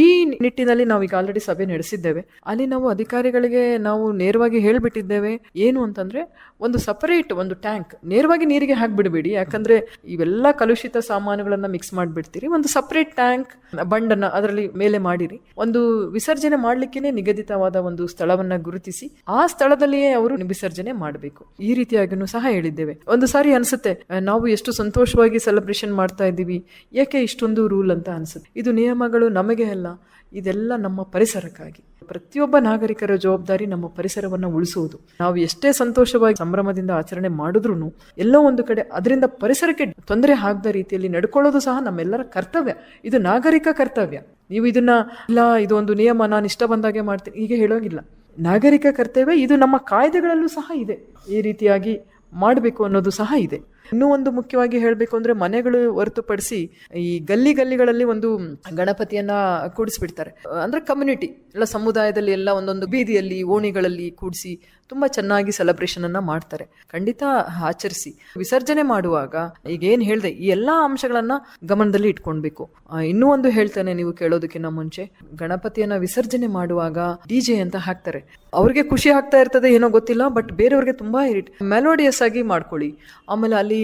ಈ ನಿಟ್ಟಿನಲ್ಲಿ ನಾವು ಈಗ ಆಲ್ರೆಡಿ ಸಭೆ ನಡೆಸಿದ್ದೇವೆ. ಅಲ್ಲಿ ನಾವು ಅಧಿಕಾರಿಗಳಿಗೆ ನಾವು ನೇರವಾಗಿ ಹೇಳ್ಬಿಟ್ಟಿದ್ದೇವೆ. ಏನು ಅಂತಂದ್ರೆ ಒಂದು ಸಪರೇಟ್ ಒಂದು ಟ್ಯಾಂಕ್ ನೇರವಾಗಿ ನೀರಿಗೆ ಹಾಕ್ಬಿಡ್ಬೇಡಿ. ಯಾಕಂದ್ರೆ ಇವೆಲ್ಲ ಕಲುಷಿತ ಸಾಮಾನುಗಳನ್ನ ಮಿಕ್ಸ್ ಮಾಡಿಬಿಡ್ತೀರಿ. ಒಂದು ಸಪರೇಟ್ ಟ್ಯಾಂಕ್ ಬಂಡನ್ನ ಅದರಲ್ಲಿ ಮೇಲೆ ಮಾಡಿರಿ. ಒಂದು ವಿಸರ್ಜನೆ ಮಾಡ್ಲಿಕ್ಕೆ ನಿಗದಿತವಾದ ಒಂದು ಸ್ಥಳವನ್ನ ಗುರುತಿಸಿ ಆ ಸ್ಥಳದಲ್ಲಿಯೇ ಅವರು ವಿಸರ್ಜನೆ ಮಾಡಬೇಕು. ಈ ರೀತಿಯಾಗಿನೂ ಸಹ ಹೇಳಿದ್ದೇವೆ. ಒಂದು ಸಾರಿ ಅನ್ಸುತ್ತೆ, ನಾವು ಎಷ್ಟು ಸಂತೋಷವಾಗಿ ಸೆಲೆಬ್ರೇಷನ್ ಮಾಡ್ತಾ ಇದ್ದೀವಿ. ಯಾಕೆ ಇಷ್ಟೊಂದು ರೂಲ್ ಅಂತ ಅನ್ಸುತ್ತೆ. ಇದು ನಿಯಮಗಳು ನಮಗೆ ಅಲ್ಲ, ಇದೆಲ್ಲ ನಮ್ಮ ಪರಿಸರಕ್ಕಾಗಿ. ಪ್ರತಿಯೊಬ್ಬ ನಾಗರಿಕರ ಜವಾಬ್ದಾರಿ ನಮ್ಮ ಪರಿಸರವನ್ನು ಉಳಿಸುವುದು ನಾವು ಎಷ್ಟೇ ಸಂತೋಷವಾಗಿ ಸಂಭ್ರಮದಿಂದ ಆಚರಣೆ ಮಾಡಿದ್ರೂ ಎಲ್ಲೋ ಒಂದು ಕಡೆ ಅದರಿಂದ ಪರಿಸರಕ್ಕೆ ತೊಂದರೆ ಆಗದ ರೀತಿಯಲ್ಲಿ ನಡ್ಕೊಳ್ಳೋದು ಸಹ ನಮ್ಮೆಲ್ಲರ ಕರ್ತವ್ಯ. ಇದು ನಾಗರಿಕ ಕರ್ತವ್ಯ. ನೀವು ಇದನ್ನ, ಇಲ್ಲ, ಇದು ಒಂದು ನಿಯಮ, ನಾನು ಇಷ್ಟ ಬಂದಾಗೆ ಮಾಡ್ತೀನಿ, ಹೀಗೆ ಹೇಳೋಂಗಿಲ್ಲ. ನಾಗರಿಕ ಕರ್ತವ್ಯ ಇದು ನಮ್ಮ ಕಾಯ್ದೆಗಳಲ್ಲೂ ಸಹ ಇದೆ. ಈ ರೀತಿಯಾಗಿ ಮಾಡಬೇಕು ಅನ್ನೋದು ಸಹ ಇದೆ. ಇನ್ನೂ ಒಂದು ಮುಖ್ಯವಾಗಿ ಹೇಳಬೇಕು ಅಂದ್ರೆ ಮನೆಗಳು ಹೊರತುಪಡಿಸಿ ಈ ಗಲ್ಲಿ ಗಲ್ಲಿಗಳಲ್ಲಿ ಒಂದು ಗಣಪತಿಯನ್ನ ಕೂಡಿಸ್ಬಿಡ್ತಾರೆ. ಅಂದ್ರೆ ಕಮ್ಯುನಿಟಿ ಎಲ್ಲ ಸಮುದಾಯದಲ್ಲಿ ಎಲ್ಲ ಒಂದೊಂದು ಬೀದಿಯಲ್ಲಿ, ಓಣಿಗಳಲ್ಲಿ ಕೂಡಿಸಿ ತುಂಬಾ ಚೆನ್ನಾಗಿ ಸೆಲೆಬ್ರೇಷನ್ ಅನ್ನ ಮಾಡ್ತಾರೆ. ಖಂಡಿತ ಆಚರಿಸಿ. ವಿಸರ್ಜನೆ ಮಾಡುವಾಗ ಈಗ ಏನ್ ಹೇಳಿದೆ, ಈ ಎಲ್ಲಾ ಅಂಶಗಳನ್ನ ಗಮನದಲ್ಲಿ ಇಟ್ಕೊಳ್ಬೇಕು. ಇನ್ನೂ ಒಂದು ಹೇಳ್ತೇನೆ ನೀವು ಕೇಳೋದಕ್ಕಿಂತ ಮುಂಚೆ. ಗಣಪತಿಯನ್ನ ವಿಸರ್ಜನೆ ಮಾಡುವಾಗ ಡಿ ಜೆ ಅಂತ ಹಾಕ್ತಾರೆ. ಅವ್ರಿಗೆ ಖುಷಿ ಆಗ್ತಾ ಇರ್ತದೆ ಏನೋ ಗೊತ್ತಿಲ್ಲ ಬಟ್ ಬೇರೆಯವ್ರಿಗೆ ತುಂಬಾ ಇರಿಟ್ ಮೆಲೋಡಿಯಸ್ ಆಗಿ ಮಾಡ್ಕೊಳ್ಳಿ. ಆಮೇಲೆ ಅಲ್ಲಿ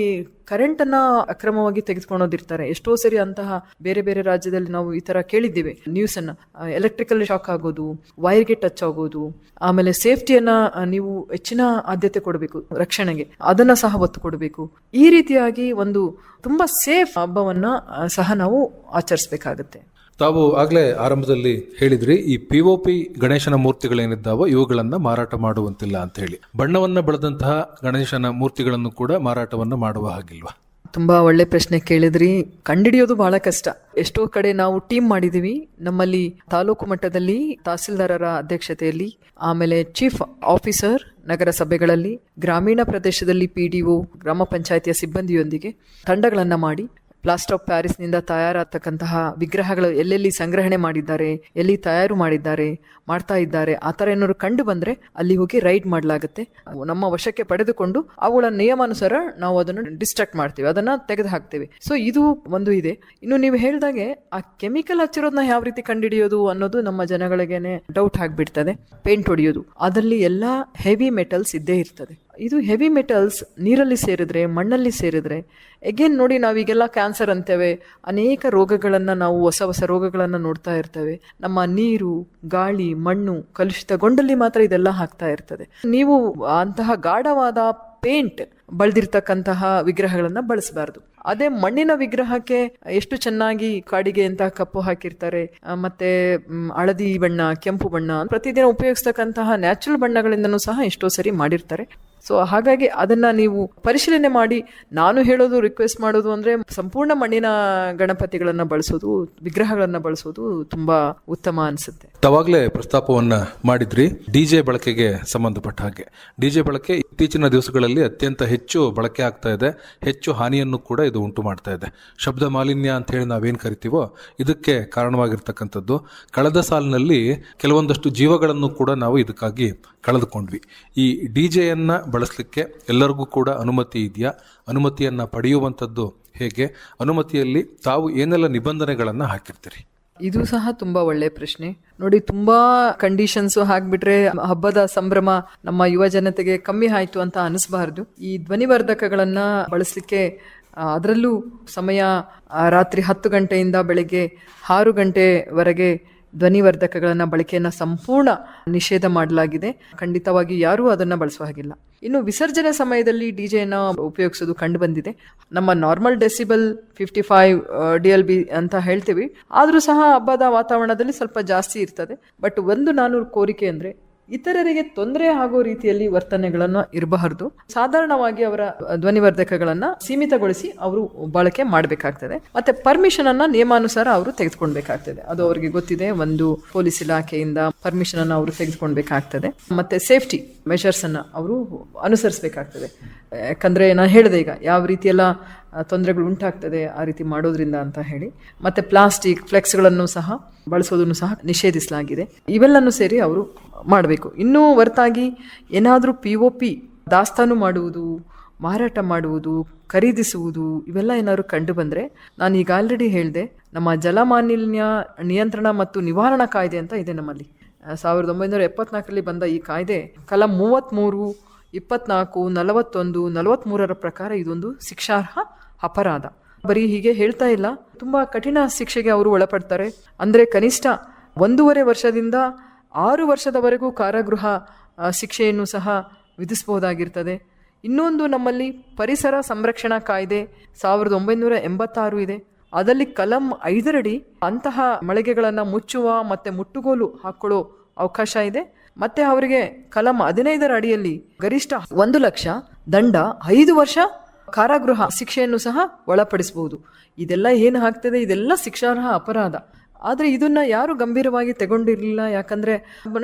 ಕರೆಂಟ್ ಅನ್ನ ಅಕ್ರಮವಾಗಿ ತೆಗೆದುಕೊಳ್ಳೋದಿರ್ತಾರೆ. ಎಷ್ಟೋ ಸರಿ ಅಂತಹ ಬೇರೆ ಬೇರೆ ರಾಜ್ಯದಲ್ಲಿ ನಾವು ಈ ತರ ಕೇಳಿದ್ದೇವೆ ನ್ಯೂಸ್ ಅನ್ನ. ಎಲೆಕ್ಟ್ರಿಕಲ್ ಶಾಕ್ ಆಗೋದು ವೈರ್ಗೆ ಟಚ್ ಆಗೋದು, ಆಮೇಲೆ ಸೇಫ್ಟಿಯನ್ನ ನೀವು ಹೆಚ್ಚಿನ ಆದ್ಯತೆ ಕೊಡಬೇಕು, ರಕ್ಷಣೆಗೆ. ಅದನ್ನ ಸಹ ಒತ್ತು ಕೊಡಬೇಕು. ಈ ರೀತಿಯಾಗಿ ಒಂದು ತುಂಬಾ ಸೇಫ್ ಹಬ್ಬವನ್ನ ಸಹ ನಾವು ಆಚರಿಸಬೇಕಾಗತ್ತೆ. ತಾವು ಆಗ್ಲೇ ಆರಂಭದಲ್ಲಿ ಹೇಳಿದ್ರಿ, ಈ ಪಿ ಒ ಪಿ ಗಣೇಶನ ಮೂರ್ತಿಗಳೇನಿದ್ದಾವೋ, ಇವುಗಳನ್ನ ಮಾರಾಟ ಮಾಡುವಂತಿಲ್ಲ ಅಂತ ಹೇಳಿ. ಬಣ್ಣವನ್ನ ಬೆಳೆದಂತಹ ಗಣೇಶನ ಮೂರ್ತಿಗಳನ್ನು ಕೂಡ ಮಾರಾಟವನ್ನು ಮಾಡುವ ಹಾಗಿಲ್ವಾ? ತುಂಬಾ ಒಳ್ಳೆ ಪ್ರಶ್ನೆ ಕೇಳಿದ್ರಿ. ಕಂಡಿಡಿಯೋದು ಬಹಳ ಕಷ್ಟ. ಎಷ್ಟೋ ಕಡೆ ನಾವು ಟೀಮ್ ಮಾಡಿದೀವಿ. ನಮ್ಮಲ್ಲಿ ತಾಲೂಕು ಮಟ್ಟದಲ್ಲಿ ತಹಸೀಲ್ದಾರರ ಅಧ್ಯಕ್ಷತೆಯಲ್ಲಿ, ಆಮೇಲೆ ಚೀಫ್ ಆಫೀಸರ್ ನಗರ ಸಭೆಗಳಲ್ಲಿ ಗ್ರಾಮೀಣ ಪ್ರದೇಶದಲ್ಲಿ ಪಿಡಿಒ ಗ್ರಾಮ ಪಂಚಾಯಿತಿಯ ಸಿಬ್ಬಂದಿಯೊಂದಿಗೆ ತಂಡಗಳನ್ನು ಮಾಡಿ ಪ್ಲಾಸ್ಟರ್ ಆಫ್ ಪ್ಯಾರಿಸ್ನಿಂದ ತಯಾರಾಗ್ತಕ್ಕಂತಹ ವಿಗ್ರಹಗಳು ಎಲ್ಲೆಲ್ಲಿ ಸಂಗ್ರಹಣೆ ಮಾಡಿದ್ದಾರೆ, ಎಲ್ಲಿ ತಯಾರು ಮಾಡಿದ್ದಾರೆ ಮಾಡ್ತಾ ಇದ್ದಾರೆ. ಆ ಥರ ಏನಾದ್ರು ಕಂಡು ಬಂದ್ರೆ ಅಲ್ಲಿ ಹೋಗಿ ರೈಡ್ ಮಾಡಲಾಗುತ್ತೆ. ನಮ್ಮ ವಶಕ್ಕೆ ಪಡೆದುಕೊಂಡು ಅವುಗಳ ನಿಯಮಾನುಸಾರ ನಾವು ಅದನ್ನು ಡಿಸ್ಟ್ರಾಕ್ಟ್ ಮಾಡ್ತೀವಿ. ಅದನ್ನ ತೆಗೆದು ಹಾಕ್ತೇವೆ ಸೊ ಇದು ಒಂದು ಇದೆ. ಇನ್ನು ನೀವು ಹೇಳಿದಾಗೆ ಆ ಕೆಮಿಕಲ್ ಹಚ್ಚಿರೋದನ್ನ ಯಾವ ರೀತಿ ಕಂಡುಹಿಡಿಯೋದು ಅನ್ನೋದು ನಮ್ಮ ಜನಗಳಿಗೇನೆ ಡೌಟ್ ಆಗಿಬಿಡ್ತದೆ. ಪೇಂಟ್ ಹೊಡೆಯೋದು. ಅದರಲ್ಲಿ ಎಲ್ಲ ಹೆವಿ ಮೆಟಲ್ಸ್ ಇದ್ದೇ ಇರ್ತದೆ. ಇದು ಹೆವಿ ಮೆಟಲ್ಸ್ ನೀರಲ್ಲಿ ಸೇರಿದ್ರೆ, ಮಣ್ಣಲ್ಲಿ ಸೇರಿದ್ರೆ ಎಗೇನ್ ನೋಡಿ ನಾವೀಗೆಲ್ಲ ಕ್ಯಾನ್ಸರ್ ಅಂತೇವೆ. ಅನೇಕ ರೋಗಗಳನ್ನು ನಾವು ಹೊಸ ಹೊಸ ರೋಗಗಳನ್ನು ನೋಡ್ತಾ ಇರ್ತೇವೆ. ನಮ್ಮ ನೀರು, ಗಾಳಿ ಮಣ್ಣು ಕಲುಷಿತಗೊಂಡಲ್ಲಿ ಮಾತ್ರ ಇದೆಲ್ಲ ಹಾಕ್ತಾ ಇರ್ತದೆ. ನೀವು ಅಂತಹ ಗಾಢವಾದ ಪೇಂಟ್ ಬಳದಿರ್ತಕ್ಕಂತಹ ವಿಗ್ರಹಗಳನ್ನ ಬಳಸಬಾರ್ದು. ಅದೇ ಮಣ್ಣಿನ ವಿಗ್ರಹಕ್ಕೆ ಎಷ್ಟು ಚೆನ್ನಾಗಿ ಕಾಡಿಗೆ ಅಂತ ಕಪ್ಪು ಹಾಕಿರ್ತಾರೆ ಮತ್ತೆ ಹಳದಿ ಬಣ್ಣ, ಕೆಂಪು ಬಣ್ಣ, ಪ್ರತಿದಿನ ಉಪಯೋಗಿಸ್ತಕ್ಕಂತಹ ನ್ಯಾಚುರಲ್ ಬಣ್ಣಗಳಿಂದನೂ ಸಹ ಎಷ್ಟೋ ಸರಿ ಮಾಡಿರ್ತಾರೆ. ಸೊ, ಹಾಗಾಗಿ ಅದನ್ನ ನೀವು ಪರಿಶೀಲನೆ ಮಾಡಿ, ನಾನು ಹೇಳೋದು ರಿಕ್ವೆಸ್ಟ್ ಮಾಡೋದು ಅಂದ್ರೆ ಸಂಪೂರ್ಣ ಮಣ್ಣಿನ ಗಣಪತಿಗಳನ್ನ ಬಳಸೋದು, ವಿಗ್ರಹಗಳನ್ನ ಬಳಸೋದು ತುಂಬಾ ಉತ್ತಮ ಅನ್ಸುತ್ತೆ. ತಾವಾಗ್ಲೇ ಪ್ರಸ್ತಾಪವನ್ನ ಮಾಡಿದ್ರಿ ಡಿಜೆ ಬಳಕೆಗೆ ಸಂಬಂಧಪಟ್ಟ ಹಾಗೆ. ಡಿಜೆ ಬಳಕೆ ಇತ್ತೀಚಿನ ದಿವಸಗಳಲ್ಲಿ ಅತ್ಯಂತ ಹೆಚ್ಚು ಬಳಕೆ ಆಗ್ತಾ ಇದೆ, ಹೆಚ್ಚು ಹಾನಿಯನ್ನು ಕೂಡ ಇದು ಉಂಟು ಮಾಡ್ತಾ ಇದೆ. ಶಬ್ದ ಮಾಲಿನ್ಯ ಅಂತ ಹೇಳಿ ನಾವೇನು ಕರಿತೀವೋ, ಇದಕ್ಕೆ ಕಾರಣವಾಗಿರ್ತಕ್ಕಂಥದ್ದು. ಕಳೆದ ಸಾಲಿನಲ್ಲಿ ಕೆಲವೊಂದಷ್ಟು ಜೀವಗಳನ್ನು ಕೂಡ ನಾವು ಇದಕ್ಕಾಗಿ ಕಳೆದುಕೊಂಡ್ವಿ. ಈ ಡಿ ಜೆಯನ್ನು ಬಳಸಲಿಕ್ಕೆ ಎಲ್ಲರಿಗೂ ಕೂಡ ಅನುಮತಿ ಇದೆಯಾ? ಅನುಮತಿಯನ್ನು ಪಡೆಯುವಂಥದ್ದು ಹೇಗೆ? ಅನುಮತಿಯಲ್ಲಿ ತಾವು ಏನೆಲ್ಲ ನಿಬಂಧನೆಗಳನ್ನು ಹಾಕಿರ್ತೀರಿ? ಇದು ಸಹ ತುಂಬಾ ಒಳ್ಳೆ ಪ್ರಶ್ನೆ. ನೋಡಿ, ತುಂಬಾ ಕಂಡೀಷನ್ಸ್ ಹಾಕ್ಬಿಟ್ರೆ ಹಬ್ಬದ ಸಂಭ್ರಮ ನಮ್ಮ ಯುವ ಜನತೆಗೆ ಕಮ್ಮಿ ಆಯ್ತು ಅಂತ ಅನಿಸ್ಬಾರ್ದು. ಈ ಧ್ವನಿವರ್ಧಕಗಳನ್ನ ಬಳಸಲಿಕ್ಕೆ ಅದರಲ್ಲೂ ಸಮಯ ರಾತ್ರಿ ಹತ್ತು ಗಂಟೆಯಿಂದ ಬೆಳಗ್ಗೆ ಆರು ಗಂಟೆವರೆಗೆ ಧ್ವನಿವರ್ಧಕಗಳನ್ನ ಬಳಕೆಯನ್ನ ಸಂಪೂರ್ಣ ನಿಷೇಧ ಮಾಡಲಾಗಿದೆ. ಖಂಡಿತವಾಗಿ ಯಾರೂ ಅದನ್ನ ಬಳಸುವ ಹಾಗಿಲ್ಲ. ಇನ್ನು ವಿಸರ್ಜನೆ ಸಮಯದಲ್ಲಿ ಡಿಜೆನ ಉಪಯೋಗಿಸೋದು ಕಂಡು ಬಂದಿದೆ. ನಮ್ಮ normal decibel fifty five D L B ಅಂತ ಹೇಳ್ತೀವಿ. ಆದರೂ ಸಹ ಹಬ್ಬದ ವಾತಾವರಣದಲ್ಲಿ ಸ್ವಲ್ಪ ಜಾಸ್ತಿ ಇರ್ತದೆ. ಬಟ್ ಒಂದು ನಾನು ಕೋರಿಕೆ ಅಂದರೆ ಇತರರಿಗೆ ತೊಂದರೆ ಆಗೋ ರೀತಿಯಲ್ಲಿ ವರ್ತನೆಗಳನ್ನು ಇರಬಾರದು. ಸಾಧಾರಣವಾಗಿ ಅವರ ಧ್ವನಿವರ್ಧಕಗಳನ್ನ ಸೀಮಿತಗೊಳಿಸಿ ಅವರು ಬಳಕೆ ಮಾಡಬೇಕಾಗ್ತದೆ. ಮತ್ತೆ ಪರ್ಮಿಷನ್ ಅನ್ನ ನಿಯಮಾನುಸಾರ ಅವರು ತೆಗೆದುಕೊಳ್ಬೇಕಾಗ್ತದೆ. ಅದು ಅವರಿಗೆ ಗೊತ್ತಿದೆ, ಒಂದು ಪೊಲೀಸ್ ಇಲಾಖೆಯಿಂದ ಪರ್ಮಿಷನ್ ಅನ್ನ ಅವರು ತೆಗೆದುಕೊಳ್ಬೇಕಾಗ್ತದೆ. ಮತ್ತೆ ಸೇಫ್ಟಿ ಮೆಷರ್ಸ್ ಅನ್ನ ಅವರು ಅನುಸರಿಸಬೇಕಾಗ್ತದೆ. ಯಾಕಂದ್ರೆ ನಾನು ಹೇಳಿದೆ ಈಗ, ಯಾವ ರೀತಿಯೆಲ್ಲ ತೊಂದರೆಗಳು ಉಂಟಾಗ್ತದೆ ಆ ರೀತಿ ಮಾಡೋದ್ರಿಂದ ಅಂತ ಹೇಳಿ. ಮತ್ತೆ ಪ್ಲಾಸ್ಟಿಕ್ ಫ್ಲೆಕ್ಸ್ಗಳನ್ನು ಸಹ ಬಳಸೋದನ್ನು ಸಹ ನಿಷೇಧಿಸಲಾಗಿದೆ. ಇವೆಲ್ಲನೂ ಸೇರಿ ಅವರು ಮಾಡಬೇಕು. ಇನ್ನೂ ಹೊರತಾಗಿ ಏನಾದರೂ ಪಿ ಒ ಪಿ ದಾಸ್ತಾನು ಮಾಡುವುದು, ಮಾರಾಟ ಮಾಡುವುದು, ಖರೀದಿಸುವುದು, ಇವೆಲ್ಲ ಏನಾದರೂ ಕಂಡು ಬಂದರೆ ನಾನು ಈಗ ಆಲ್ರೆಡಿ ಹೇಳಿದೆ, ನಮ್ಮ ಜಲಮಾಲಿನ್ಯ ನಿಯಂತ್ರಣ ಮತ್ತು ನಿವಾರಣಾ ಕಾಯ್ದೆ ಅಂತ ಇದೆ ನಮ್ಮಲ್ಲಿ. ಸಾವಿರದ ಒಂಬೈನೂರ ಎಪ್ಪತ್ನಾಲ್ಕರಲ್ಲಿ ಬಂದ ಈ ಕಾಯ್ದೆ ಕಲಂ ಮೂವತ್ತ್ಮೂರು ಇಪ್ಪತ್ನಾಲ್ಕು, ನಲವತ್ತೊಂದು ನಲವತ್ತ್ಮೂರರ ಪ್ರಕಾರ ಇದೊಂದು ಶಿಕ್ಷಾರ್ಹ ಅಪರಾಧ. ಬರೀ ಹೀಗೆ ಹೇಳ್ತಾ ಇಲ್ಲ. ತುಂಬಾ ಕಠಿಣ ಶಿಕ್ಷೆಗೆ ಅವರು ಒಳಪಡ್ತಾರೆ. ಅಂದ್ರೆ ಕನಿಷ್ಠ ಒಂದೂವರೆ ವರ್ಷದಿಂದ ಆರು ವರ್ಷದವರೆಗೂ ಕಾರಾಗೃಹ ಶಿಕ್ಷೆಯನ್ನು ಸಹ ವಿಧಿಸಬಹುದಾಗಿರ್ತದೆ. ಇನ್ನೊಂದು ನಮ್ಮಲ್ಲಿ ಪರಿಸರ ಸಂರಕ್ಷಣಾ ಕಾಯ್ದೆ ಸಾವಿರದ ಒಂಬೈನೂರ ಎಂಬತ್ತಾರು ಇದೆ. ಅದರಲ್ಲಿ ಕಲಂ ಐದರಡಿ ಅಂತಹ ಮಳಿಗೆಗಳನ್ನು ಮುಚ್ಚುವ ಮತ್ತು ಮುಟ್ಟುಗೋಲು ಹಾಕೊಳ್ಳೋ ಅವಕಾಶ ಇದೆ. ಮತ್ತೆ ಅವರಿಗೆ ಕಲಂ ಹದಿನೈದರ ಅಡಿಯಲ್ಲಿ ಗರಿಷ್ಠ ಒಂದು ಲಕ್ಷ, ದಂಡ ಐದು ವರ್ಷ ಕಾರಾಗೃಹ ಶಿಕ್ಷೆಯನ್ನು ಸಹ ಒಳಪಡಿಸಬಹುದು. ಇದೆಲ್ಲ ಏನು ಆಗ್ತದೆ? ಇದೆಲ್ಲ ಶಿಕ್ಷಾರ್ಹ ಅಪರಾಧ. ಆದರೆ ಇದನ್ನ ಯಾರು ಗಂಭೀರವಾಗಿ ತಗೊಂಡಿರಲಿಲ್ಲ, ಯಾಕಂದ್ರೆ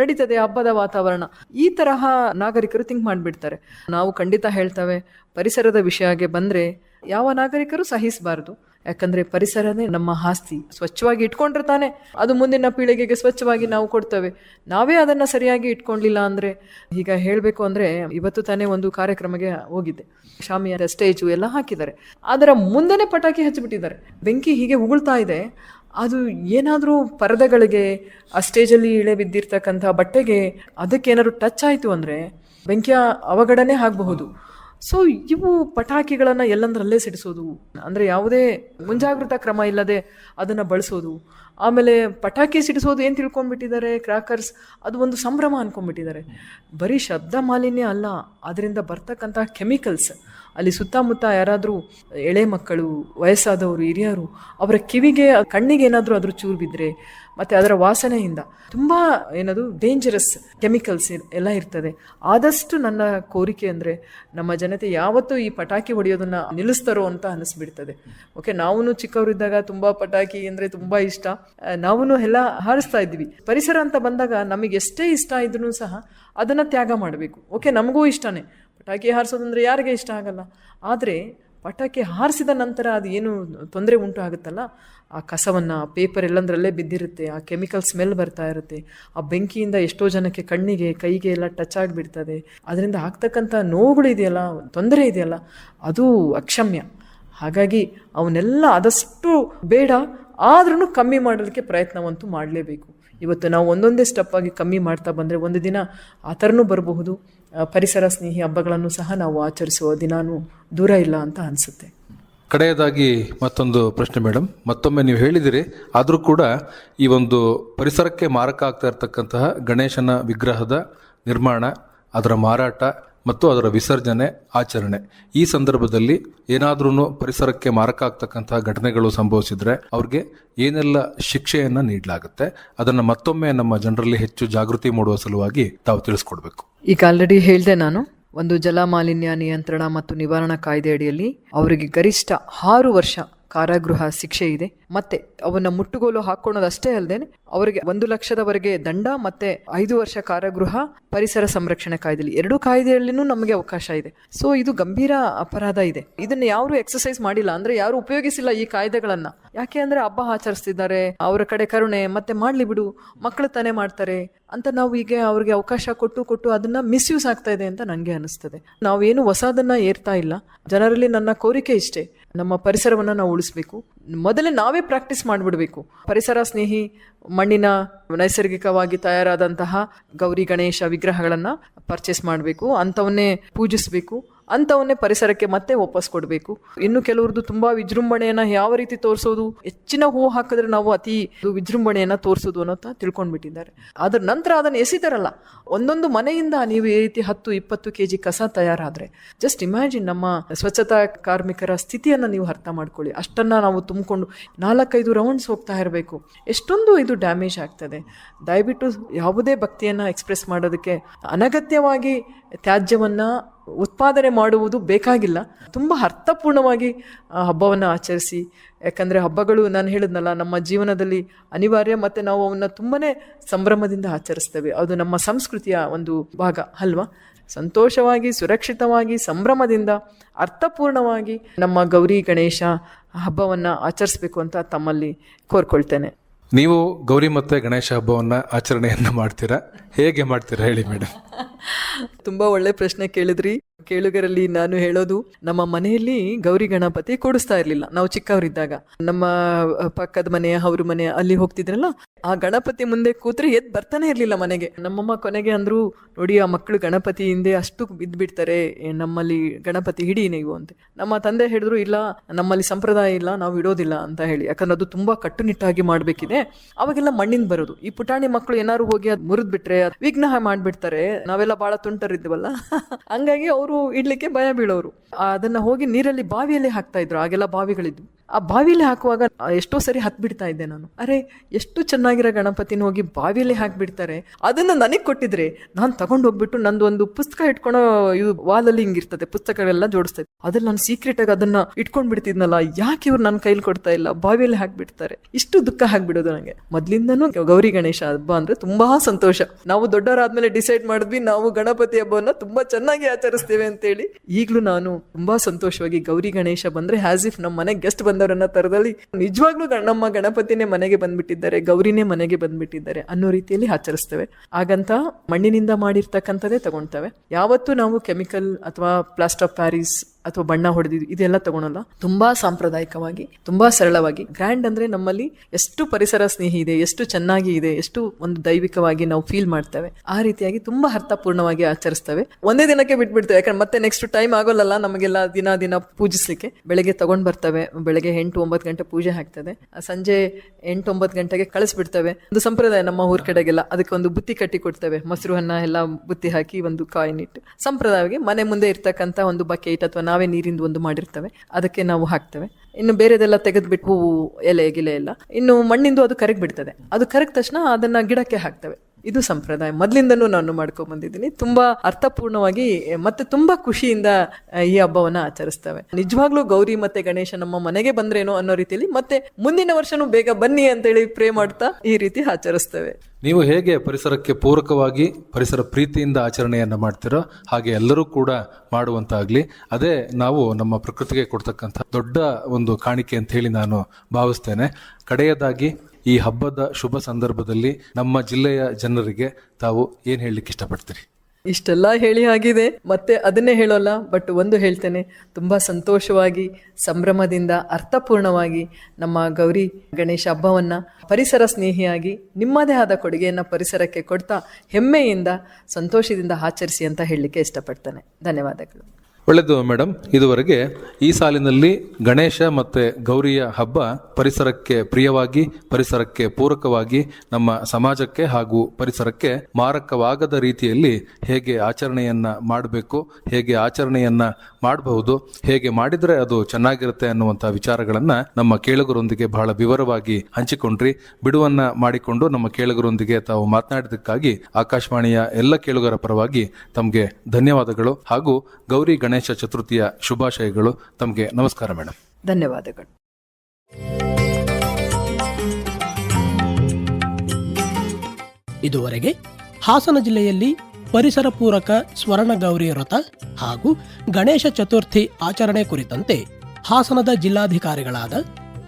ನಡೀತದೆ ಹಬ್ಬದ ವಾತಾವರಣ. ಈ ತರಹ ನಾಗರಿಕರು ಥಿಂಕ್ ಮಾಡಿಬಿಡ್ತಾರೆ. ನಾವು ಖಂಡಿತ ಹೇಳ್ತೇವೆ, ಪರಿಸರದ ವಿಷಯಕ್ಕೆ ಬಂದರೆ ಯಾವ ನಾಗರಿಕರು ಸಹಿಸಬಾರದು. ಯಾಕಂದ್ರೆ ಪರಿಸರನೇ ನಮ್ಮ ಆಸ್ತಿ. ಸ್ವಚ್ಛವಾಗಿ ಇಟ್ಕೊಂಡ್ರೆ ತಾನೆ ಅದು ಮುಂದಿನ ಪೀಳಿಗೆಗೆ ಸ್ವಚ್ಛವಾಗಿ ನಾವು ಕೊಡ್ತೇವೆ. ನಾವೇ ಅದನ್ನು ಸರಿಯಾಗಿ ಇಟ್ಕೊಂಡಿಲ್ಲ ಅಂದರೆ, ಈಗ ಹೇಳಬೇಕು ಅಂದರೆ ಇವತ್ತು ತಾನೇ ಒಂದು ಕಾರ್ಯಕ್ರಮಕ್ಕೆ ಹೋಗಿದ್ದೆ. ಶಾಮಿಯ ಸ್ಟೇಜು ಎಲ್ಲ ಹಾಕಿದ್ದಾರೆ. ಅದರ ಮುಂದೆನೆ ಪಟಾಕಿ ಹಚ್ಚಿಬಿಟ್ಟಿದ್ದಾರೆ. ಬೆಂಕಿ ಹೀಗೆ ಉಗುಳ್ತಾ ಇದೆ. ಅದು ಏನಾದರೂ ಪರದೆಗಳಿಗೆ ಆ ಸ್ಟೇಜಲ್ಲಿ ಇಳೆ ಬಿದ್ದಿರ್ತಕ್ಕಂಥ ಬಟ್ಟೆಗೆ ಅದಕ್ಕೇನಾದ್ರು ಟಚ್ ಆಯಿತು ಅಂದರೆ ಬೆಂಕಿಯ ಅವಘಡನೆ ಆಗಬಹುದು. ಸೊ ಇವು ಪಟಾಕಿಗಳನ್ನು ಎಲ್ಲಂದ್ರಲ್ಲೇ ಸಿಡಿಸೋದು. ಅಂದರೆ ಯಾವುದೇ ಮುಂಜಾಗ್ರತಾ ಕ್ರಮ ಇಲ್ಲದೆ ಅದನ್ನು ಬಳಸೋದು. ಆಮೇಲೆ ಪಟಾಕಿ ಸಿಡಿಸೋದು ಏನು ತಿಳ್ಕೊಂಡ್ಬಿಟ್ಟಿದ್ದಾರೆ ಕ್ರ್ಯಾಕರ್ಸ್ ಅದು ಒಂದು ಸಂಭ್ರಮ ಅನ್ಕೊಂಡ್ಬಿಟ್ಟಿದ್ದಾರೆ. ಬರೀ ಶಬ್ದ ಮಾಲಿನ್ಯ ಅಲ್ಲ ಅದರಿಂದ ಬರ್ತಕ್ಕಂಥ ಕೆಮಿಕಲ್ಸ್ ಅಲ್ಲಿ ಸುತ್ತಮುತ್ತ ಯಾರಾದರೂ ಎಳೆ ಮಕ್ಕಳು, ವಯಸ್ಸಾದವರು, ಹಿರಿಯರು, ಅವರ ಕಿವಿಗೆ, ಕಣ್ಣಿಗೆ ಏನಾದರೂ ಅದ್ರ ಚೂರು ಬಿದ್ದರೆ ಮತ್ತು ಅದರ ವಾಸನೆಯಿಂದ ತುಂಬ ಏನದು ಡೇಂಜರಸ್ ಕೆಮಿಕಲ್ಸ್ ಎಲ್ಲ ಇರ್ತದೆ. ಆದಷ್ಟು ನನ್ನ ಕೋರಿಕೆ ಅಂದರೆ ನಮ್ಮ ಜನತೆ ಯಾವತ್ತೂ ಈ ಪಟಾಕಿ ಹೊಡೆಯೋದನ್ನ ನಿಲ್ಲಿಸ್ತಾರೋ ಅಂತ ಅನಿಸ್ಬಿಡ್ತದೆ. ಓಕೆ ನಾವು ಚಿಕ್ಕವರಿದ್ದಾಗ ತುಂಬ ಪಟಾಕಿ ಅಂದರೆ ತುಂಬ ಇಷ್ಟ. ನಾವು ಎಲ್ಲ ಹಾರಿಸ್ತಾ ಇದ್ವಿ ಪರಿಸರ ಅಂತ ಬಂದಾಗ ನಮಗೆ ಎಷ್ಟೇ ಇಷ್ಟ ಇದ್ರೂ ಸಹ ಅದನ್ನು ತ್ಯಾಗ ಮಾಡಬೇಕು. ಓಕೆ ನಮಗೂ ಇಷ್ಟನೇ. ಪಟಾಕಿ ಹಾರಿಸೋದಂದ್ರೆ ಯಾರಿಗೆ ಇಷ್ಟ ಆಗಲ್ಲ. ಆದರೆ ಪಟಾಕಿ ಹಾರಿಸಿದ ನಂತರ ಅದು ಏನು ತೊಂದರೆ ಉಂಟು ಆಗುತ್ತಲ್ಲ? ಆ ಕಸವನ್ನು ಪೇಪರ್ ಎಲ್ಲಂದ್ರಲ್ಲೇ ಬಿದ್ದಿರುತ್ತೆ, ಆ ಕೆಮಿಕಲ್ ಸ್ಮೆಲ್ ಬರ್ತಾ ಇರುತ್ತೆ. ಆ ಬೆಂಕಿಯಿಂದ ಎಷ್ಟೋ ಜನಕ್ಕೆ ಕಣ್ಣಿಗೆ, ಕೈಗೆ ಎಲ್ಲ ಟಚ್ ಆಗಿಬಿಡ್ತದೆ. ಅದರಿಂದ ಆಗ್ತಕ್ಕಂಥ ನೋವುಗಳು ಇದೆಯಲ್ಲ, ತೊಂದರೆ ಇದೆಯಲ್ಲ, ಅದು ಅಕ್ಷಮ್ಯ. ಹಾಗಾಗಿ ಅವನ್ನೆಲ್ಲ ಆದಷ್ಟು ಬೇಡ ಆದ್ರೂ ಕಮ್ಮಿ ಮಾಡಲಿಕ್ಕೆ ಪ್ರಯತ್ನವಂತೂ ಮಾಡಲೇಬೇಕು. ಇವತ್ತು ನಾವು ಒಂದೊಂದೇ ಸ್ಟೆಪ್ ಆಗಿ ಕಮ್ಮಿ ಮಾಡ್ತಾ ಬಂದರೆ ಒಂದು ದಿನ ಆ ಥರನೂ ಬರಬಹುದು. ಪರಿಸರ ಸ್ನೇಹಿ ಹಬ್ಬಗಳನ್ನು ಸಹ ನಾವು ಆಚರಿಸುವ ದಿನಾನೂ ದೂರ ಇಲ್ಲ ಅಂತ ಅನಿಸುತ್ತೆ. ಕಡೆಯದಾಗಿ ಮತ್ತೊಂದು ಪ್ರಶ್ನೆ ಮೇಡಮ್ ಮತ್ತೊಮ್ಮೆ ನೀವು ಹೇಳಿದಿರಿ, ಆದರೂ ಕೂಡ ಈ ಒಂದು ಪರಿಸರಕ್ಕೆ ಮಾರಕ ಆಗ್ತಾ ಇರತಕ್ಕಂತಹ ಗಣೇಶನ ವಿಗ್ರಹದ ನಿರ್ಮಾಣ, ಅದರ ಮಾರಾಟ ಮತ್ತು ಅದರ ವಿಸರ್ಜನೆ, ಆಚರಣೆ. ಈ ಸಂದರ್ಭದಲ್ಲಿ ಏನಾದ್ರೂ ಪರಿಸರಕ್ಕೆ ಮಾರಕ ಆಗ್ತಕ್ಕಂತಹ ಘಟನೆಗಳು ಸಂಭವಿಸಿದ್ರೆ ಅವ್ರಿಗೆ ಏನೆಲ್ಲ ಶಿಕ್ಷೆಯನ್ನ ನೀಡಲಾಗುತ್ತೆ, ಅದನ್ನ ಮತ್ತೊಮ್ಮೆ ನಮ್ಮ ಜನರಲ್ಲಿ ಹೆಚ್ಚು ಜಾಗೃತಿ ಮೂಡುವ ಸಲುವಾಗಿ ತಾವು ತಿಳಿಸ್ಕೊಡ್ಬೇಕು. ಈಗ ಆಲ್ರೆಡಿ ಹೇಳಿದೆ ನಾನು, ಒಂದು ಜಲಮಾಲಿನ್ಯ ನಿಯಂತ್ರಣ ಮತ್ತು ನಿವಾರಣಾ ಕಾಯ್ದೆ ಅಡಿಯಲ್ಲಿ ಅವರಿಗೆ ಗರಿಷ್ಠ ಆರು ವರ್ಷ ಕಾರಾಗೃಹ ಶಿಕ್ಷೆ ಇದೆ. ಮತ್ತೆ ಅವನ್ನ ಮುಟ್ಟುಗೋಲು ಹಾಕೊಳ್ಳೋದಷ್ಟೇ ಅಲ್ಲದೆ ಅವರಿಗೆ ಒಂದು ಲಕ್ಷದವರೆಗೆ ದಂಡ ಮತ್ತೆ ಐದು ವರ್ಷ ಕಾರಾಗೃಹ, ಪರಿಸರ ಸಂರಕ್ಷಣೆ ಕಾಯ್ದೆಲಿ. ಎರಡು ಕಾಯ್ದೆಯಲ್ಲಿನೂ ನಮಗೆ ಅವಕಾಶ ಇದೆ. ಸೊ ಇದು ಗಂಭೀರ ಅಪರಾಧ ಇದೆ. ಇದನ್ನ ಯಾರು ಎಕ್ಸರ್ಸೈಸ್ ಮಾಡಿಲ್ಲ. ಅಂದ್ರೆ ಯಾರು ಉಪಯೋಗಿಸಿಲ್ಲ ಈ ಕಾಯ್ದೆಗಳನ್ನ. ಯಾಕೆ ಅಂದ್ರೆ ಹಬ್ಬ ಆಚರಿಸ್ತಿದ್ದಾರೆ, ಅವರ ಕಡೆ ಕರುಣೆ, ಮತ್ತೆ ಮಾಡ್ಲಿ ಬಿಡು ಮಕ್ಕಳು ತಾನೇ ಮಾಡ್ತಾರೆ ಅಂತ ನಾವು ಈಗ ಅವ್ರಿಗೆ ಅವಕಾಶ ಕೊಟ್ಟು ಕೊಟ್ಟು ಅದನ್ನ ಮಿಸ್ಯೂಸ್ ಆಗ್ತಾ ಇದೆ ಅಂತ ನನಗೆ ಅನಿಸ್ತದೆ ನಾವೇನು ಹೊಸದನ್ನ ಏರ್ತಾ ಇಲ್ಲ. ಜನರಲ್ಲಿ ನನ್ನ ಕೋರಿಕೆ ಇಷ್ಟೇ. ನಮ್ಮ ಪರಿಸರವನ್ನ ನಾವು ಉಳಿಸ್ಬೇಕು. ಮೊದಲೇ ನಾವೇ ಪ್ರಾಕ್ಟೀಸ್ ಮಾಡಿಬಿಡ್ಬೇಕು. ಪರಿಸರ ಸ್ನೇಹಿ ಮಣ್ಣಿನ ನೈಸರ್ಗಿಕವಾಗಿ ತಯಾರಾದಂತಹ ಗೌರಿ ಗಣೇಶ ವಿಗ್ರಹಗಳನ್ನು ಪರ್ಚೇಸ್ ಮಾಡಬೇಕು. ಅಂಥವನ್ನೇ ಪೂಜಿಸಬೇಕು. ಅಂಥವನ್ನೇ ಪರಿಸರಕ್ಕೆ ಮತ್ತೆ ವಾಪಸ್ ಕೊಡಬೇಕು. ಇನ್ನು ಕೆಲವ್ರದ್ದು ತುಂಬಾ ವಿಜೃಂಭಣೆಯನ್ನ ಯಾವ ರೀತಿ ತೋರಿಸೋದು, ಹೆಚ್ಚಿನ ಹೂವು ಹಾಕಿದ್ರೆ ನಾವು ಅತಿ ವಿಜೃಂಭಣೆಯನ್ನ ತೋರಿಸೋದು ಅನ್ನೋತ ತಿಳ್ಕೊಂಡ್ಬಿಟ್ಟಿದ್ದಾರೆ. ಅದ್ರ ನಂತರ ಅದನ್ನು ಎಸಿತಾರಲ್ಲ. ಒಂದೊಂದು ಮನೆಯಿಂದ ನೀವು ಈ ರೀತಿ ಹತ್ತು, ಇಪ್ಪತ್ತು ಕೆ ಜಿ ಕಸ ತಯಾರಾದ್ರೆ ಜಸ್ಟ್ ಇಮ್ಯಾಜಿನ್ ನಮ್ಮ ಸ್ವಚ್ಛತಾ ಕಾರ್ಮಿಕರ ಸ್ಥಿತಿಯನ್ನ ನೀವು ಅರ್ಥ ಮಾಡ್ಕೊಳ್ಳಿ. ಅಷ್ಟನ್ನ ನಾವು ತುಂಬಿಕೊಂಡು ನಾಲ್ಕೈದು ರೌಂಡ್ಸ್ ಹೋಗ್ತಾ ಇರಬೇಕು. ಎಷ್ಟೊಂದು ಇದು ಡ್ಯಾಮೇಜ್ ಆಗ್ತದೆ. ದಯವಿಟ್ಟು ಯಾವುದೇ ಭಕ್ತಿಯನ್ನ ಎಕ್ಸ್ಪ್ರೆಸ್ ಮಾಡೋದಕ್ಕೆ ಅನಗತ್ಯವಾಗಿ ತ್ಯಾಜ್ಯವನ್ನ ಉತ್ಪಾದನೆ ಮಾಡುವುದು ಬೇಕಾಗಿಲ್ಲ. ತುಂಬ ಅರ್ಥಪೂರ್ಣವಾಗಿ ಹಬ್ಬವನ್ನು ಆಚರಿಸಿ. ಯಾಕಂದರೆ ಹಬ್ಬಗಳು ನಾನು ಹೇಳಿದ್ನಲ್ಲ, ನಮ್ಮ ಜೀವನದಲ್ಲಿ ಅನಿವಾರ್ಯ ಮತ್ತು ನಾವು ಅವನ್ನ ತುಂಬಾ ಸಂಭ್ರಮದಿಂದ ಆಚರಿಸ್ತೇವೆ. ಅದು ನಮ್ಮ ಸಂಸ್ಕೃತಿಯ ಒಂದು ಭಾಗ ಅಲ್ವಾ? ಸಂತೋಷವಾಗಿ, ಸುರಕ್ಷಿತವಾಗಿ, ಸಂಭ್ರಮದಿಂದ ಅರ್ಥಪೂರ್ಣವಾಗಿ ನಮ್ಮ ಗೌರಿ ಗಣೇಶ ಹಬ್ಬವನ್ನು ಆಚರಿಸ್ಬೇಕು ಅಂತ ತಮ್ಮಲ್ಲಿ ಕೋರ್ಕೊಳ್ತೇನೆ. ನೀವು ಗೌರಿ ಮತ್ತು ಗಣೇಶ ಹಬ್ಬವನ್ನು ಆಚರಣೆಯನ್ನು ಮಾಡ್ತೀರಾ? ಹೇಗೆ ಮಾಡ್ತೀರಾ ಹೇಳಿ ಮೇಡಮ್ ತುಂಬಾ ಒಳ್ಳೆ ಪ್ರಶ್ನೆ ಕೇಳಿದ್ರಿ. ಕೇಳುಗರಲ್ಲಿ ನಾನು ಹೇಳೋದು, ನಮ್ಮ ಮನೆಯಲ್ಲಿ ಗೌರಿ ಗಣಪತಿ ಕೂಡಿಸ್ತಾ ಇರಲಿಲ್ಲ. ನಾವು ಚಿಕ್ಕವರಿದ್ದಾಗ. ನಮ್ಮ ಪಕ್ಕದ ಮನೆ, ಅವ್ರ ಮನೆ ಅಲ್ಲಿ ಹೋಗ್ತಿದ್ರಲ್ಲ, ಆ ಗಣಪತಿ ಮುಂದೆ ಕೂತ್ರೆ ಎದ್ ಬರ್ತಾನೆ ಇರ್ಲಿಲ್ಲ ಮನೆಗೆ. ನಮ್ಮಮ್ಮ ಕೊನೆಗೆ ಅಂದ್ರು, ನೋಡಿ, ಆ ಮಕ್ಕಳು ಗಣಪತಿ ಹಿಂದೆ ಅಷ್ಟು ಬಿದ್ದು ಬಿಡ್ತಾರೆ ನಮ್ಮಲ್ಲಿ ಗಣಪತಿ ಹಿಡಿ ನೀವು ಅಂತ. ನಮ್ಮ ತಂದೆ ಹೇಳಿದ್ರು, ಇಲ್ಲ, ನಮ್ಮಲ್ಲಿ ಸಂಪ್ರದಾಯ ಇಲ್ಲ, ನಾವು ಇಡೋದಿಲ್ಲ ಅಂತ ಹೇಳಿ. ಯಾಕಂದ್ರೆ ಅದು ತುಂಬಾ ಕಟ್ಟುನಿಟ್ಟಾಗಿ ಮಾಡ್ಬೇಕಿದೆ. ಅವಾಗೆಲ್ಲ ಮಣ್ಣಿಂದ ಬರೋದು. ಈ ಪುಟಾಣಿ ಮಕ್ಕಳು ಏನಾದ್ರು ಹೋಗಿ ಅದು ಮುರಿದ್ಬಿಟ್ರೆ ವಿಘ್ನ ಮಾಡ್ಬಿಡ್ತಾರೆ. ನಾವೆಲ್ಲ ಬಹಳ ತುಂಟರಿದ್ವಲ್ಲ? ಹಂಗಾಗಿ ಅವರು ಇಡ್ಲಿಕ್ಕೆ ಭಯ ಬೀಳೋರು. ಅದನ್ನ ಹೋಗಿ ನೀರಲ್ಲಿ ಬಾವಿಯಲ್ಲಿ ಹಾಕ್ತಾ ಇದ್ರು. ಆಗೆಲ್ಲ ಬಾವಿಗಳಿದ್ವು. ಆ ಬಾವಿಲಿ ಹಾಕುವಾಗ ಎಷ್ಟೋ ಸರಿ ಹತ್ಬಿಡ್ತಾ ಇದ್ದೆ ನಾನು. ಅರೆ, ಎಷ್ಟು ಚೆನ್ನಾಗಿರೋ ಗಣಪತಿನ ಹೋಗಿ ಬಾವಿಲಿ ಹಾಕಿಬಿಡ್ತಾರೆ. ಅದನ್ನು ನನಗೆ ಕೊಟ್ಟಿದ್ರೆ ನಾನು ತಗೊಂಡು ಹೋಗ್ಬಿಟ್ಟು ನಂದು ಒಂದು ಪುಸ್ತಕ ಇಟ್ಕೊಳೋ ಇದು ವಾಲಲ್ಲಿ ಹಿಂಗಿರ್ತದೆ ಪುಸ್ತಕಗಳೆಲ್ಲ ಜೋಡಿಸ್ತಾ ಇದ್ದೆ. ಅದ್ರಲ್ಲಿ ನಾನು ಸೀಕ್ರೆಟ್ ಆಗಿ ಅದನ್ನ ಇಟ್ಕೊಂಡು ಬಿಡ್ತಿದ್ನಲ್ಲ ಯಾಕೆ ಇವ್ರು ನನ್ನ ಕೈಲಿ ಕೊಡ್ತಾ ಇಲ್ಲ? ಬಾವಿಯಲ್ಲಿ ಹಾಕಿಬಿಡ್ತಾರೆ. ಇಷ್ಟು ದುಃಖ ಹಾಕ್ಬಿಡೋದು ನನಗೆ ಮೊದ್ಲಿಂದನೂ ಗೌರಿ ಗಣೇಶ ಹಬ್ಬ ಅಂದ್ರೆ ತುಂಬಾ ಸಂತೋಷ. ನಾವು ದೊಡ್ಡವರಾದ್ಮೇಲೆ ಡಿಸೈಡ್ ಮಾಡಿದ್ವಿ, ನಾವು ಗಣಪತಿ ಹಬ್ಬವನ್ನ ತುಂಬಾ ಚೆನ್ನಾಗಿ ಆಚರಿಸ್ತೇವೆ ಅಂತೇಳಿ. ಈಗಲೂ ನಾನು ತುಂಬಾ ಸಂತೋಷವಾಗಿ ಗೌರಿ ಗಣೇಶ ಬಂದ್ರೆ ಹ್ಯಾಸ್ ಇಫ್ ನಮ್ಮ ಮನೆಗೆ ಗೆಸ್ಟ್ ಬಂದವರನ್ನ ತರದಲ್ಲಿ ನಿಜವಾಗ್ಲೂ ಗಣ- ನಮ್ಮ ಗಣಪತಿನೇ ಮನೆಗೆ ಬಂದ್ಬಿಟ್ಟಿದ್ದಾರೆ, ಗೌರಿನೇ ಮನೆಗೆ ಬಂದ್ಬಿಟ್ಟಿದ್ದಾರೆ ಅನ್ನೋ ರೀತಿಯಲ್ಲಿ ಆಚರಿಸ್ತೇವೆ. ಹಾಗಂತ ಮಣ್ಣಿನಿಂದ ಮಾಡಿರ್ತಕ್ಕಂಥದ್ದೇ ತಗೊಳ್ತವೆ. ಯಾವತ್ತೂ ನಾವು ಕೆಮಿಕಲ್ ಅಥವಾ ಪ್ಲಾಸ್ಟರ್ ಆಫ್ ಪ್ಯಾರಿಸ್ ಅಥವಾ ಬಣ್ಣ ಹೊಡೆದಿದ್ದು ಇದೆಲ್ಲ ತಗೊಳಲ್ಲ. ತುಂಬಾ ಸಾಂಪ್ರದಾಯಿಕವಾಗಿ, ತುಂಬಾ ಸರಳವಾಗಿ. ಗ್ರ್ಯಾಂಡ್ ಅಂದ್ರೆ ನಮ್ಮಲ್ಲಿ ಎಷ್ಟು ಪರಿಸರ ಸ್ನೇಹಿ ಇದೆ, ಎಷ್ಟು ಚೆನ್ನಾಗಿ ಇದೆ, ಎಷ್ಟು ಒಂದು ದೈವಿಕವಾಗಿ ನಾವು ಫೀಲ್ ಮಾಡ್ತೇವೆ. ಆ ರೀತಿಯಾಗಿ ತುಂಬಾ ಅರ್ಥಪೂರ್ಣವಾಗಿ ಆಚರಿಸ್ತೇವೆ. ಒಂದೇ ದಿನಕ್ಕೆ ಬಿಟ್ಬಿಡ್ತೇವೆ, ಯಾಕಂದ್ರೆ ಮತ್ತೆ ನೆಕ್ಸ್ಟ್ ಟೈಮ್ ಆಗೋಲ್ಲ ನಮಗೆಲ್ಲ ದಿನ ದಿನ ಪೂಜಿಸ್ಲಿಕ್ಕೆ. ಬೆಳಗ್ಗೆ ತಗೊಂಡ್ ಬರ್ತವೆ, ಬೆಳಗ್ಗೆ ಎಂಟು ಒಂಬತ್ತು ಗಂಟೆ ಪೂಜೆ ಹಾಕ್ತದೆ ಸಂಜೆ ಎಂಟು ಒಂಬತ್ತು ಗಂಟೆಗೆ ಕಳಿಸ್ಬಿಡ್ತೇವೆ. ಒಂದು ಸಂಪ್ರದಾಯ ನಮ್ಮ ಊರ್ ಕಡೆಗೆಲ್ಲ, ಅದಕ್ಕೆ ಒಂದು ಬುತ್ತಿ ಕಟ್ಟಿ ಕೊಡ್ತೇವೆ. ಮೊಸರು ಅನ್ನ ಎಲ್ಲ ಬುತ್ತಿ ಹಾಕಿ ಒಂದು ಕಾಯಿನ್ ಇಟ್ಟು. ಸಂಪ್ರದಾಯವಾಗಿ ಮನೆ ಮುಂದೆ ಇರ್ತಕ್ಕಂಥ ಒಂದು ಬಕೆಟ್ ಅಥವಾ ನಾವೇ ನೀರಿಂದ ಒಂದು ಮಾಡಿರ್ತವೆ, ಅದಕ್ಕೆ ನಾವು ಹಾಕ್ತೇವೆ. ಇನ್ನು ಬೇರೆದೆಲ್ಲ ತೆಗೆದ್ಬಿಟ್ಟು ಹೂವು, ಎಲೆ, ಗಿಲೆ ಎಲ್ಲ. ಇನ್ನು ಮಣ್ಣಿಂದು ಅದು ಕರಗಿ ಬಿಡ್ತದೆ ಅದು ಕರಗಿದ ತಕ್ಷಣ ಅದನ್ನ ಗಿಡಕ್ಕೆ ಹಾಕ್ತೇವೆ. ಇದು ಸಂಪ್ರದಾಯ. ಮೊದಲಿಂದನೂ ನಾನು ಮಾಡ್ಕೊಂಡ್ ಬಂದಿದ್ದೀನಿ ತುಂಬಾ ಅರ್ಥಪೂರ್ಣವಾಗಿ, ಮತ್ತೆ ತುಂಬಾ ಖುಷಿಯಿಂದ ಈ ಹಬ್ಬವನ್ನ ಆಚರಿಸ್ತೇವೆ. ನಿಜವಾಗ್ಲೂ ಗೌರಿ ಮತ್ತೆ ಗಣೇಶ ನಮ್ಮ ಮನೆಗೆ ಬಂದ್ರೇನೋ ಅನ್ನೋ ರೀತಿಯಲ್ಲಿ ಮತ್ತೆ ಮುಂದಿನ ವರ್ಷನೂ ಬೇಗ ಬನ್ನಿ ಅಂತೇಳಿ ಪ್ರೇ ಮಾಡ್ತಾ ಈ ರೀತಿ ಆಚರಿಸ್ತೇವೆ. ನೀವು ಹೇಗೆ ಪರಿಸರಕ್ಕೆ ಪೂರಕವಾಗಿ, ಪರಿಸರ ಪ್ರೀತಿಯಿಂದ ಆಚರಣೆಯನ್ನು ಮಾಡ್ತೀರೋ, ಹಾಗೆ ಎಲ್ಲರೂ ಕೂಡ ಮಾಡುವಂತಾಗ್ಲಿ. ಅದೇ ನಾವು ನಮ್ಮ ಪ್ರಕೃತಿಗೆ ಕೊಡ್ತಕ್ಕಂಥ ದೊಡ್ಡ ಒಂದು ಕಾಣಿಕೆ ಅಂತ ಹೇಳಿ ನಾನು ಭಾವಿಸ್ತೇನೆ. ಕಡೆಯದಾಗಿ ಈ ಹಬ್ಬದ ಶುಭ ಸಂದರ್ಭದಲ್ಲಿ ನಮ್ಮ ಜಿಲ್ಲೆಯ ಜನರಿಗೆ ತಾವು ಏನು ಹೇಳಲಿಕ್ಕೆ ಇಷ್ಟಪಡ್ತೀರಿ? ಇಷ್ಟೆಲ್ಲ ಹೇಳಿ ಆಗಿದೆ. ಮತ್ತೆ ಅದನ್ನೇ ಹೇಳೋಲ್ಲ, ಬಟ್ ಒಂದು ಹೇಳ್ತೇನೆ. ತುಂಬ ಸಂತೋಷವಾಗಿ, ಸಂಭ್ರಮದಿಂದ, ಅರ್ಥಪೂರ್ಣವಾಗಿ ನಮ್ಮ ಗೌರಿ ಗಣೇಶ ಹಬ್ಬವನ್ನು ಪರಿಸರ ಸ್ನೇಹಿಯಾಗಿ, ನಿಮ್ಮದೇ ಆದ ಕೊಡುಗೆಯನ್ನ ಪರಿಸರಕ್ಕೆ ಕೊಡ್ತಾ ಹೆಮ್ಮೆಯಿಂದ, ಸಂತೋಷದಿಂದ ಆಚರಿಸಿ ಅಂತ ಹೇಳಲಿಕ್ಕೆ ಇಷ್ಟಪಡ್ತೇನೆ. ಧನ್ಯವಾದಗಳು. ಒಳ್ಳೆಯದು ಮೇಡಮ್ ಇದುವರೆಗೆ ಈ ಸಾಲಿನಲ್ಲಿ ಗಣೇಶ ಮತ್ತು ಗೌರಿಯ ಹಬ್ಬ ಪರಿಸರಕ್ಕೆ ಪ್ರಿಯವಾಗಿ, ಪರಿಸರಕ್ಕೆ ಪೂರಕವಾಗಿ, ನಮ್ಮ ಸಮಾಜಕ್ಕೆ ಹಾಗೂ ಪರಿಸರಕ್ಕೆ ಮಾರಕವಾಗದ ರೀತಿಯಲ್ಲಿ ಹೇಗೆ ಆಚರಣೆಯನ್ನು ಮಾಡಬೇಕು, ಹೇಗೆ ಆಚರಣೆಯನ್ನು ಮಾಡಬಹುದು, ಹೇಗೆ ಮಾಡಿದರೆ ಅದು ಚೆನ್ನಾಗಿರುತ್ತೆ ಅನ್ನುವಂಥ ವಿಚಾರಗಳನ್ನು ನಮ್ಮ ಕೇಳುಗರೊಂದಿಗೆ ಬಹಳ ವಿವರವಾಗಿ ಹಂಚಿಕೊಂಡ್ರಿ. ಬಿಡುವನ್ನ ಮಾಡಿಕೊಂಡು ನಮ್ಮ ಕೇಳುಗರೊಂದಿಗೆ ತಾವು ಮಾತನಾಡಿದ್ದಕ್ಕಾಗಿ ಆಕಾಶವಾಣಿಯ ಎಲ್ಲ ಕೇಳುಗರ ಪರವಾಗಿ ತಮಗೆ ಧನ್ಯವಾದಗಳು. ಹಾಗೂ ಗೌರಿ ಗಣೇಶ ಚತುರ್ಥಿಯ ಶುಭಾಶಯಗಳು. ತಮಗೆ ನಮಸ್ಕಾರ ಮೇಡಮ್ ಧನ್ಯವಾದಗಳು. ಇದುವರೆಗೆ ಹಾಸನ ಜಿಲ್ಲೆಯಲ್ಲಿ ಪರಿಸರ ಪೂರಕ ಸ್ವರ್ಣಗೌರಿ ವ್ರತ ಹಾಗೂ ಗಣೇಶ ಚತುರ್ಥಿ ಆಚರಣೆ ಕುರಿತಂತೆ ಹಾಸನದ ಜಿಲ್ಲಾಧಿಕಾರಿಗಳಾದ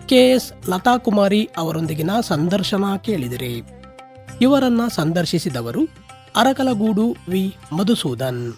ಕೆಎಸ್ ಲತಾಕುಮಾರಿ ಅವರೊಂದಿಗಿನ ಸಂದರ್ಶನ ಕೇಳಿದಿರಿ. ಇವರನ್ನ ಸಂದರ್ಶಿಸಿದವರು ಅರಕಲಗೂಡು ವಿ. ಮಧುಸೂದನ್.